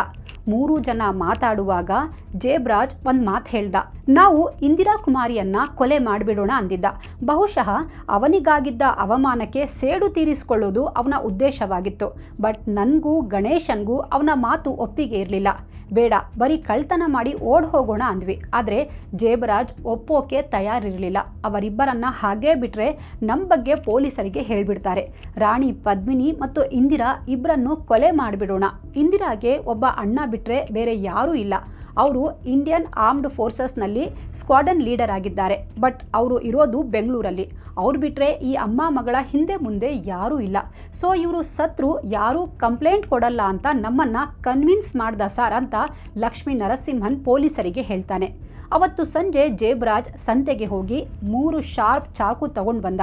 ಮೂರು ಜನ ಮಾತಾಡುವಾಗ ಜೇಬ್ರಾಜ್ ಒಂದು ಮಾತು ಹೇಳ್ದ. ನಾವು ಇಂದಿರಾ ಕುಮಾರಿಯನ್ನ ಕೊಲೆ ಮಾಡಿಬಿಡೋಣ ಅಂದಿದ್ದ. ಬಹುಶಃ ಅವನಿಗಾಗಿದ್ದ ಅವಮಾನಕ್ಕೆ ಸೇಡು ತೀರಿಸಿಕೊಳ್ಳೋದು ಅವನ ಉದ್ದೇಶವಾಗಿತ್ತು. ಬಟ್ ನನಗೂ ಗಣೇಶನ್ಗೂ ಅವನ ಮಾತು ಒಪ್ಪಿಗೆ ಇರಲಿಲ್ಲ. ಬೇಡ, ಬರೀ ಕಳ್ತನ ಮಾಡಿ ಓಡ್ ಹೋಗೋಣ ಅಂದ್ವಿ. ಆದರೆ ಜೇಬರಾಜ್ ಒಪ್ಪೋಕೆ ತಯಾರಿರಲಿಲ್ಲ. ಅವರಿಬ್ಬರನ್ನ ಹಾಗೇ ಬಿಟ್ಟರೆ ನಮ್ಮ ಬಗ್ಗೆ ಪೊಲೀಸರಿಗೆ ಹೇಳಿಬಿಡ್ತಾರೆ. ರಾಣಿ ಪದ್ಮಿನಿ ಮತ್ತು ಇಂದಿರಾ ಇಬ್ಬರನ್ನು ಕೊಲೆ ಮಾಡಿಬಿಡೋಣ. ಇಂದಿರಾಗೆ ಒಬ್ಬ ಅಣ್ಣ ಬಿಟ್ಟರೆ ಬೇರೆ ಯಾರೂ ಇಲ್ಲ. ಅವರು ಇಂಡಿಯನ್ ಆರ್ಮ್ಡ್ ಫೋರ್ಸಸ್ನಲ್ಲಿ ಸ್ಕ್ವಾಡನ್ ಲೀಡರ್ ಆಗಿದ್ದಾರೆ. ಬಟ್ ಅವರು ಇರೋದು ಬೆಂಗಳೂರಲ್ಲಿ. ಅವ್ರು ಬಿಟ್ಟರೆ ಈ ಅಮ್ಮ ಮಗಳ ಹಿಂದೆ ಮುಂದೆ ಯಾರೂ ಇಲ್ಲ. ಸೊ, ಇವರು ಸತ್ರು, ಯಾರೂ ಕಂಪ್ಲೇಂಟ್ ಕೊಡಲ್ಲ ಅಂತ ನಮ್ಮನ್ನು ಕನ್ವಿನ್ಸ್ ಮಾಡ್ದ ಸಾರ್ ಅಂತ ಲಕ್ಷ್ಮೀ ನರಸಿಂಹನ್ ಪೊಲೀಸರಿಗೆ ಹೇಳ್ತಾನೆ. ಅವತ್ತು ಸಂಜೆ ಜೇಬ್ರಾಜ್ ಸಂತೆಗೆ ಹೋಗಿ ಮೂರು ಶಾರ್ಪ್ ಚಾಕು ತಗೊಂಡು ಬಂದ.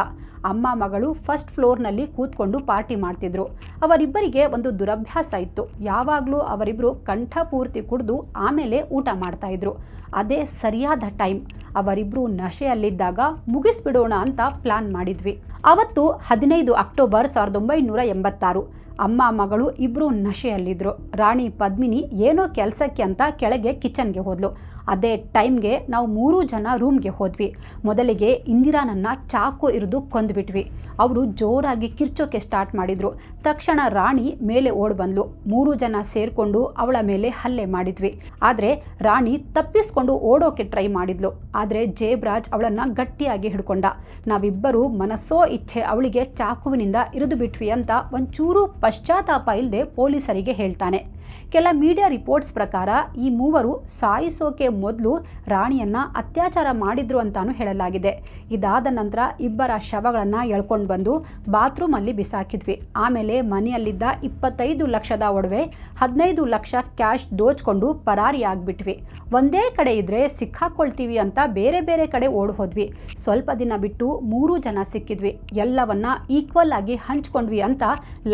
ಅಮ್ಮ ಮಗಳು ಫಸ್ಟ್ ಫ್ಲೋರ್ನಲ್ಲಿ ಕೂತ್ಕೊಂಡು ಪಾರ್ಟಿ ಮಾಡ್ತಿದ್ರು. ಅವರಿಬ್ಬರಿಗೆ ಒಂದು ದುರಭ್ಯಾಸ ಇತ್ತು. ಯಾವಾಗಲೂ ಅವರಿಬ್ಬರು ಕಂಠಪೂರ್ತಿ ಕುಡಿದು ಆಮೇಲೆ ಊಟ ಮಾಡ್ತಾ ಇದ್ರು. ಅದೇ ಸರಿಯಾದ ಟೈಮ್ ಅವರಿಬ್ಬರು ನಶೆಯಲ್ಲಿದ್ದಾಗ ಮುಗಿಸ್ಬಿಡೋಣ ಅಂತ ಪ್ಲಾನ್ ಮಾಡಿದ್ವಿ. ಅವತ್ತು ಹದಿನೈದು ಅಕ್ಟೋಬರ್ ಸಾವಿರದ ಒಂಬೈನೂರ ಎಂಬತ್ತಾರು. ಅಮ್ಮ ಮಗಳು ಇಬ್ಬರು ನಶೆಯಲ್ಲಿದ್ದರು ರಾಣಿ ಪದ್ಮಿನಿ ಏನೋ ಕೆಲಸಕ್ಕೆ ಅಂತ ಕೆಳಗೆ ಕಿಚನ್ಗೆ ಹೋದ್ಲು. ಅದೇ ಟೈಮ್ಗೆ ನಾವು ಮೂರು ಜನ ರೂಮ್ಗೆ ಹೋದ್ವಿ. ಮೊದಲಿಗೆ ಇಂದಿರಾನನ್ನು ಚಾಕು ಇರಿದು ಕೊಂದ್ಬಿಟ್ವಿ. ಅವರು ಜೋರಾಗಿ ಕಿರ್ಚೋಕೆ ಸ್ಟಾರ್ಟ್ ಮಾಡಿದರು. ತಕ್ಷಣ ರಾಣಿ ಮೇಲೆ ಓಡ್ ಬಂದ್ಲು. ಮೂರು ಜನ ಸೇರಿಕೊಂಡು ಅವಳ ಮೇಲೆ ಹಲ್ಲೆ ಮಾಡಿದ್ವಿ. ಆದರೆ ರಾಣಿ ತಪ್ಪಿಸ್ಕೊಂಡು ಓಡೋಕೆ ಟ್ರೈ ಮಾಡಿದ್ಲು. ಆದರೆ ಜೇಬ್ರಾಜ್ ಅವಳನ್ನು ಗಟ್ಟಿಯಾಗಿ ಹಿಡ್ಕೊಂಡ. ನಾವಿಬ್ಬರು ಮನಸ್ಸೋ ಇಚ್ಛೆ ಅವಳಿಗೆ ಚಾಕುವಿನಿಂದ ಇರಿದು ಬಿಟ್ವಿ ಅಂತ ಒಂಚೂರು ಪಶ್ಚಾತ್ತಾಪ ಇಲ್ಲದೆ ಪೊಲೀಸರಿಗೆ ಹೇಳ್ತಾನೆ. ಕೆಲ ಮೀಡಿಯಾ ರಿಪೋರ್ಟ್ಸ್ ಪ್ರಕಾರ, ಈ ಮೂವರು ಸಾಯಿಸೋಕೆ ಮೊದಲು ರಾಣಿಯನ್ನ ಅತ್ಯಾಚಾರ ಮಾಡಿದ್ರು ಅಂತಾನು ಹೇಳಲಾಗಿದೆ. ಇದಾದ ನಂತರ ಇಬ್ಬರ ಶವಗಳನ್ನು ಎಳ್ಕೊಂಡು ಬಂದು ಬಾತ್ರೂಮಲ್ಲಿ ಬಿಸಾಕಿದ್ವಿ. ಆಮೇಲೆ ಮನೆಯಲ್ಲಿದ್ದ ಇಪ್ಪತ್ತೈದು ಲಕ್ಷದ ಒಡವೆ, ಹದಿನೈದು ಲಕ್ಷ ಕ್ಯಾಶ್ ದೋಚ್ಕೊಂಡು ಪರಾರಿಯಾಗ್ಬಿಟ್ವಿ. ಒಂದೇ ಕಡೆ ಇದ್ರೆ ಸಿಕ್ಕಾಕೊಳ್ತೀವಿ ಅಂತ ಬೇರೆ ಬೇರೆ ಕಡೆ ಓಡ್ ಹೋದ್ವಿ ಸ್ವಲ್ಪ ದಿನ ಬಿಟ್ಟು ಮೂರು ಜನ ಸಿಕ್ಕಿದ್ವಿ. ಎಲ್ಲವನ್ನ ಈಕ್ವಲ್ ಆಗಿ ಹಂಚ್ಕೊಂಡ್ವಿ ಅಂತ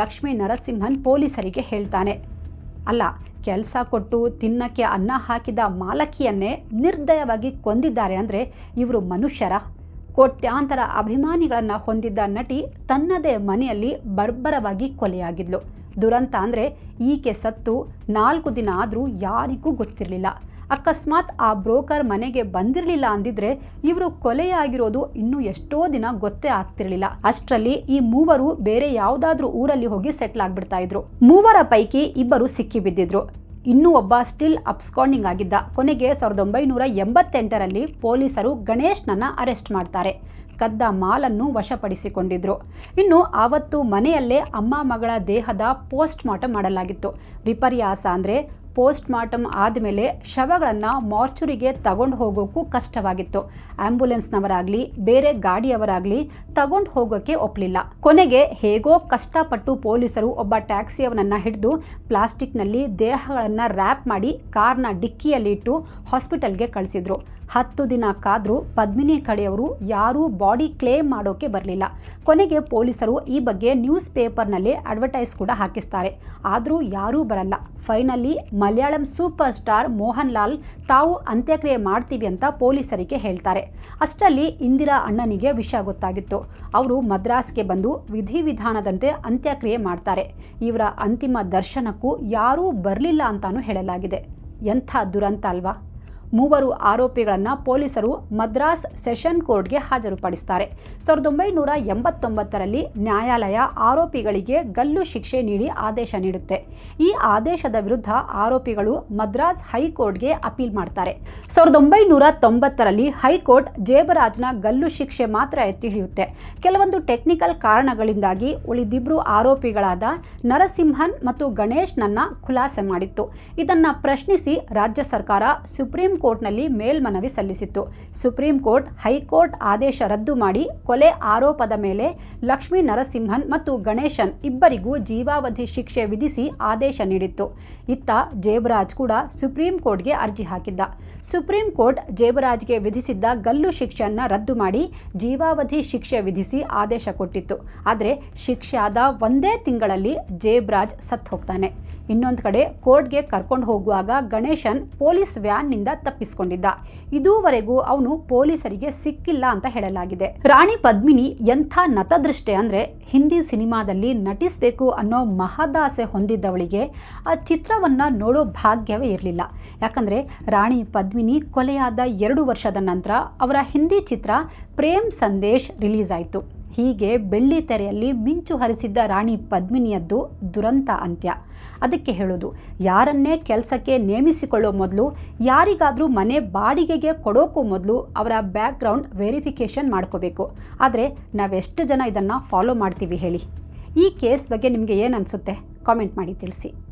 ಲಕ್ಷ್ಮೀ ನರಸಿಂಹನ್ ಪೊಲೀಸರಿಗೆ ಹೇಳ್ತಾನೆ. ಅಲ್ಲ, ಕೆಲಸ ಕೊಟ್ಟು ತಿನ್ನಕ್ಕೆ ಅನ್ನ ಹಾಕಿದ ಮಾಲಕಿಯನ್ನೇ ನಿರ್ದಯವಾಗಿ ಕೊಂದಿದ್ದಾರೆ ಅಂದರೆ ಇವರು ಮನುಷ್ಯರ? ಕೋಟ್ಯಾಂತರ ಅಭಿಮಾನಿಗಳನ್ನು ಹೊಂದಿದ್ದ ನಟಿ ತನ್ನದೇ ಮನೆಯಲ್ಲಿ ಬರ್ಬರವಾಗಿ ಕೊಲೆಯಾಗಿದ್ಲು. ದುರಂತ ಅಂದರೆ ಈಕೆ ಸತ್ತು ನಾಲ್ಕು ದಿನ ಆದರೂ ಯಾರಿಗೂ ಗೊತ್ತಿರಲಿಲ್ಲ. ಅಕಸ್ಮಾತ್ ಆ ಬ್ರೋಕರ್ ಮನೆಗೆ ಬಂದಿರಲಿಲ್ಲ ಅಂದಿದ್ರೆ ಇವರು ಕೊಲೆಯಾಗಿರೋದು ಇನ್ನೂ ಎಷ್ಟೋ ದಿನ ಗೊತ್ತೇ ಆಗ್ತಿರಲಿಲ್ಲ. ಅಷ್ಟರಲ್ಲಿ ಈ ಮೂವರು ಬೇರೆ ಯಾವುದಾದ್ರೂ ಊರಲ್ಲಿ ಹೋಗಿ ಸೆಟ್ಲ್ ಆಗ್ಬಿಡ್ತಾ ಇದ್ರು. ಮೂವರ ಪೈಕಿ ಇಬ್ಬರು ಸಿಕ್ಕಿ ಬಿದ್ದಿದ್ರು. ಇನ್ನೂ ಒಬ್ಬ ಸ್ಟಿಲ್ ಅಪ್ಸ್ಕಾಂಡಿಂಗ್ ಆಗಿದ್ದ. ಕೊನೆಗೆ ಸಾವಿರದ ಒಂಬೈನೂರ ಎಂಬತ್ತೆಂಟರಲ್ಲಿ ಪೊಲೀಸರು ಗಣೇಶ್ನನ್ನ ಅರೆಸ್ಟ್ ಮಾಡ್ತಾರೆ. ಕದ್ದ ಮಾಲನ್ನು ವಶಪಡಿಸಿಕೊಂಡಿದ್ರು. ಇನ್ನು ಆವತ್ತು ಮನೆಯಲ್ಲೇ ಅಮ್ಮ ಮಗಳ ದೇಹದ ಪೋಸ್ಟ್ ಮಾರ್ಟಮ್ ಮಾಡಲಾಗಿತ್ತು. ವಿಪರ್ಯಾಸ ಅಂದರೆ ಪೋಸ್ಟ್ ಮಾರ್ಟಮ್ ಆದಮೇಲೆ ಶವಗಳನ್ನು ಮಾರ್ಚುರಿಗೆ ತಗೊಂಡು ಹೋಗೋಕ್ಕೂ ಕಷ್ಟವಾಗಿತ್ತು. ಆ್ಯಂಬುಲೆನ್ಸ್ನವರಾಗಲಿ ಬೇರೆ ಗಾಡಿಯವರಾಗಲಿ ತಗೊಂಡು ಹೋಗೋಕ್ಕೆ ಒಪ್ಪಲಿಲ್ಲ ಕೊನೆಗೆ ಹೇಗೋ ಕಷ್ಟಪಟ್ಟು ಪೊಲೀಸರು ಒಬ್ಬ ಟ್ಯಾಕ್ಸಿಯವನನ್ನು ಹಿಡಿದು ಪ್ಲಾಸ್ಟಿಕ್ನಲ್ಲಿ ದೇಹಗಳನ್ನು ರ್ಯಾಪ್ ಮಾಡಿ ಕಾರ್ನ ಡಿಕ್ಕಿಯಲ್ಲಿ ಇಟ್ಟು ಹಾಸ್ಪಿಟಲ್ಗೆ ಕಳಿಸಿದ್ರು. ಹತ್ತು ದಿನ ಕಾದರೂ ಪದ್ಮಿನಿ ಕಡೆಯವರು ಯಾರೂ ಬಾಡಿ ಕ್ಲೇಮ್ ಮಾಡೋಕೆ ಬರಲಿಲ್ಲ. ಕೊನೆಗೆ ಪೊಲೀಸರು ಈ ಬಗ್ಗೆ ನ್ಯೂಸ್ ಪೇಪರ್ನಲ್ಲಿ ಅಡ್ವರ್ಟೈಸ್ ಕೂಡ ಹಾಕಿಸ್ತಾರೆ. ಆದರೂ ಯಾರೂ ಬರಲ್ಲ. Finally Malayalam super star Mohan Lal ತಾವು ಅಂತ್ಯಕ್ರಿಯೆ ಮಾಡ್ತೀವಿ ಅಂತ ಪೊಲೀಸರಿಗೆ ಹೇಳ್ತಾರೆ. ಅಷ್ಟರಲ್ಲಿ ಇಂದಿರಾ ಅಣ್ಣನಿಗೆ ವಿಷಯ ಗೊತ್ತಾಗಿತ್ತು. ಅವರು ಮದ್ರಾಸ್ಗೆ ಬಂದು ವಿಧಿವಿಧಾನದಂತೆ ಅಂತ್ಯಕ್ರಿಯೆ ಮಾಡ್ತಾರೆ. ಇವರ ಅಂತಿಮ ದರ್ಶನಕ್ಕೂ ಯಾರೂ ಬರಲಿಲ್ಲ ಅಂತಾನೂ ಹೇಳಲಾಗಿದೆ. ಎಂಥ ದುರಂತ ಅಲ್ವಾ? ಮೂವರು ಆರೋಪಿಗಳನ್ನು ಪೊಲೀಸರು ಮದ್ರಾಸ್ ಸೆಷನ್ ಕೋರ್ಟ್ಗೆ ಹಾಜರುಪಡಿಸ್ತಾರೆ. ಸಾವಿರದ ಒಂಬೈನೂರ ಎಂಬತ್ತೊಂಬತ್ತರಲ್ಲಿ ನ್ಯಾಯಾಲಯ ಆರೋಪಿಗಳಿಗೆ ಗಲ್ಲು ಶಿಕ್ಷೆ ನೀಡಿ ಆದೇಶ ನೀಡುತ್ತೆ. ಈ ಆದೇಶದ ವಿರುದ್ಧ ಆರೋಪಿಗಳು ಮದ್ರಾಸ್ ಹೈಕೋರ್ಟ್ಗೆ ಅಪೀಲ್ ಮಾಡ್ತಾರೆ. ಸಾವಿರದ ಒಂಬೈನೂರ ತೊಂಬತ್ತರಲ್ಲಿ ಹೈಕೋರ್ಟ್ ಜೇಬರಾಜ್ನ ಗಲ್ಲು ಶಿಕ್ಷೆ ಮಾತ್ರ ಎತ್ತಿ ಹಿಡಿಯುತ್ತೆ. ಕೆಲವೊಂದು ಟೆಕ್ನಿಕಲ್ ಕಾರಣಗಳಿಂದಾಗಿ ಉಳಿದಿಬ್ಬರು ಆರೋಪಿಗಳಾದ ನರಸಿಂಹನ್ ಮತ್ತು ಗಣೇಶ್ನನ್ನ ಖುಲಾಸೆ ಮಾಡಿತ್ತು. ಇದನ್ನ ಪ್ರಶ್ನಿಸಿ ರಾಜ್ಯ ಸರ್ಕಾರ ಸುಪ್ರೀಂ ಕೋರ್ಟ್ನಲ್ಲಿ ಮೇಲ್ಮನವಿ ಸಲ್ಲಿಸಿತ್ತು. ಸುಪ್ರೀಂ ಕೋರ್ಟ್, ಹೈಕೋರ್ಟ್ ಆದೇಶ ರದ್ದು ಮಾಡಿ ಕೊಲೆ ಆರೋಪದ ಮೇಲೆ ಲಕ್ಷ್ಮೀ ನರಸಿಂಹನ್ ಮತ್ತು ಗಣೇಶನ್ ಇಬ್ಬರಿಗೂ ಜೀವಾವಧಿ ಶಿಕ್ಷೆ ವಿಧಿಸಿ ಆದೇಶ ನೀಡಿತ್ತು. ಇತ್ತ ಜೇಬರಾಜ್ ಕೂಡ ಸುಪ್ರೀಂ ಕೋರ್ಟ್ಗೆ ಅರ್ಜಿ ಹಾಕಿದ್ದ. ಸುಪ್ರೀಂ ಕೋರ್ಟ್ ಜೇಬರಾಜ್ಗೆ ವಿಧಿಸಿದ್ದ ಗಲ್ಲು ಶಿಕ್ಷೆಯನ್ನ ರದ್ದು ಮಾಡಿ ಜೀವಾವಧಿ ಶಿಕ್ಷೆ ವಿಧಿಸಿ ಆದೇಶ ಕೊಟ್ಟಿತ್ತು. ಆದರೆ ಶಿಕ್ಷೆ ಆದ ಒಂದೇ ತಿಂಗಳಲ್ಲಿ ಜೇಬ್ರಾಜ್ ಸತ್ತು ಹೋಗ್ತಾನೆ ಇನ್ನೊಂದು ಕಡೆ ಕೋರ್ಟ್ಗೆ ಕರ್ಕೊಂಡು ಹೋಗುವಾಗ ಗಣೇಶನ್ ಪೊಲೀಸ್ ವ್ಯಾನ್ನಿಂದ ತಪ್ಪಿಸಿಕೊಂಡಿದ್ದ. ಇದುವರೆಗೂ ಅವನು ಪೊಲೀಸರಿಗೆ ಸಿಕ್ಕಿಲ್ಲ ಅಂತ ಹೇಳಲಾಗಿದೆ. ರಾಣಿ ಪದ್ಮಿನಿ ಎಂಥ ನತದೃಷ್ಟೆ ಅಂದರೆ ಹಿಂದಿ ಸಿನಿಮಾದಲ್ಲಿ ನಟಿಸಬೇಕು ಅನ್ನೋ ಮಹದಾಸೆ ಹೊಂದಿದ್ದವಳಿಗೆ ಆ ಚಿತ್ರವನ್ನು ನೋಡೋ ಭಾಗ್ಯವೇ ಇರಲಿಲ್ಲ. ಯಾಕಂದರೆ ರಾಣಿ ಪದ್ಮಿನಿ ಕೊಲೆಯಾದ ಎರಡು ವರ್ಷದ ನಂತರ ಅವರ ಹಿಂದಿ ಚಿತ್ರ ಪ್ರೇಮ್ ಸಂದೇಶ್ ರಿಲೀಸ್ ಆಯಿತು. ಹೀಗೆ ಬೆಳ್ಳಿ ತೆರೆಯಲ್ಲಿ ಮಿಂಚು ಹರಿಸಿದ್ದ ರಾಣಿ ಪದ್ಮಿನಿಯದ್ದು ದುರಂತ ಅಂತ್ಯ. ಅದಕ್ಕೆ ಹೇಳೋದು ಯಾರನ್ನೇ ಕೆಲಸಕ್ಕೆ ನೇಮಿಸಿಕೊಳ್ಳೋ ಮೊದಲು, ಯಾರಿಗಾದರೂ ಮನೆ ಬಾಡಿಗೆಗೆ ಕೊಡೋಕ್ಕೂ ಮೊದಲು ಅವರ ಬ್ಯಾಕ್ಗ್ರೌಂಡ್ ವೆರಿಫಿಕೇಷನ್ ಮಾಡ್ಕೋಬೇಕು. ಆದರೆ ನಾವೆಷ್ಟು ಜನ ಇದನ್ನು ಫಾಲೋ ಮಾಡ್ತೀವಿ ಹೇಳಿ. ಈ ಕೇಸ್ ಬಗ್ಗೆ ನಿಮಗೆ ಏನು ಅನಿಸುತ್ತೆ? ಕಾಮೆಂಟ್ ಮಾಡಿ ತಿಳಿಸಿ.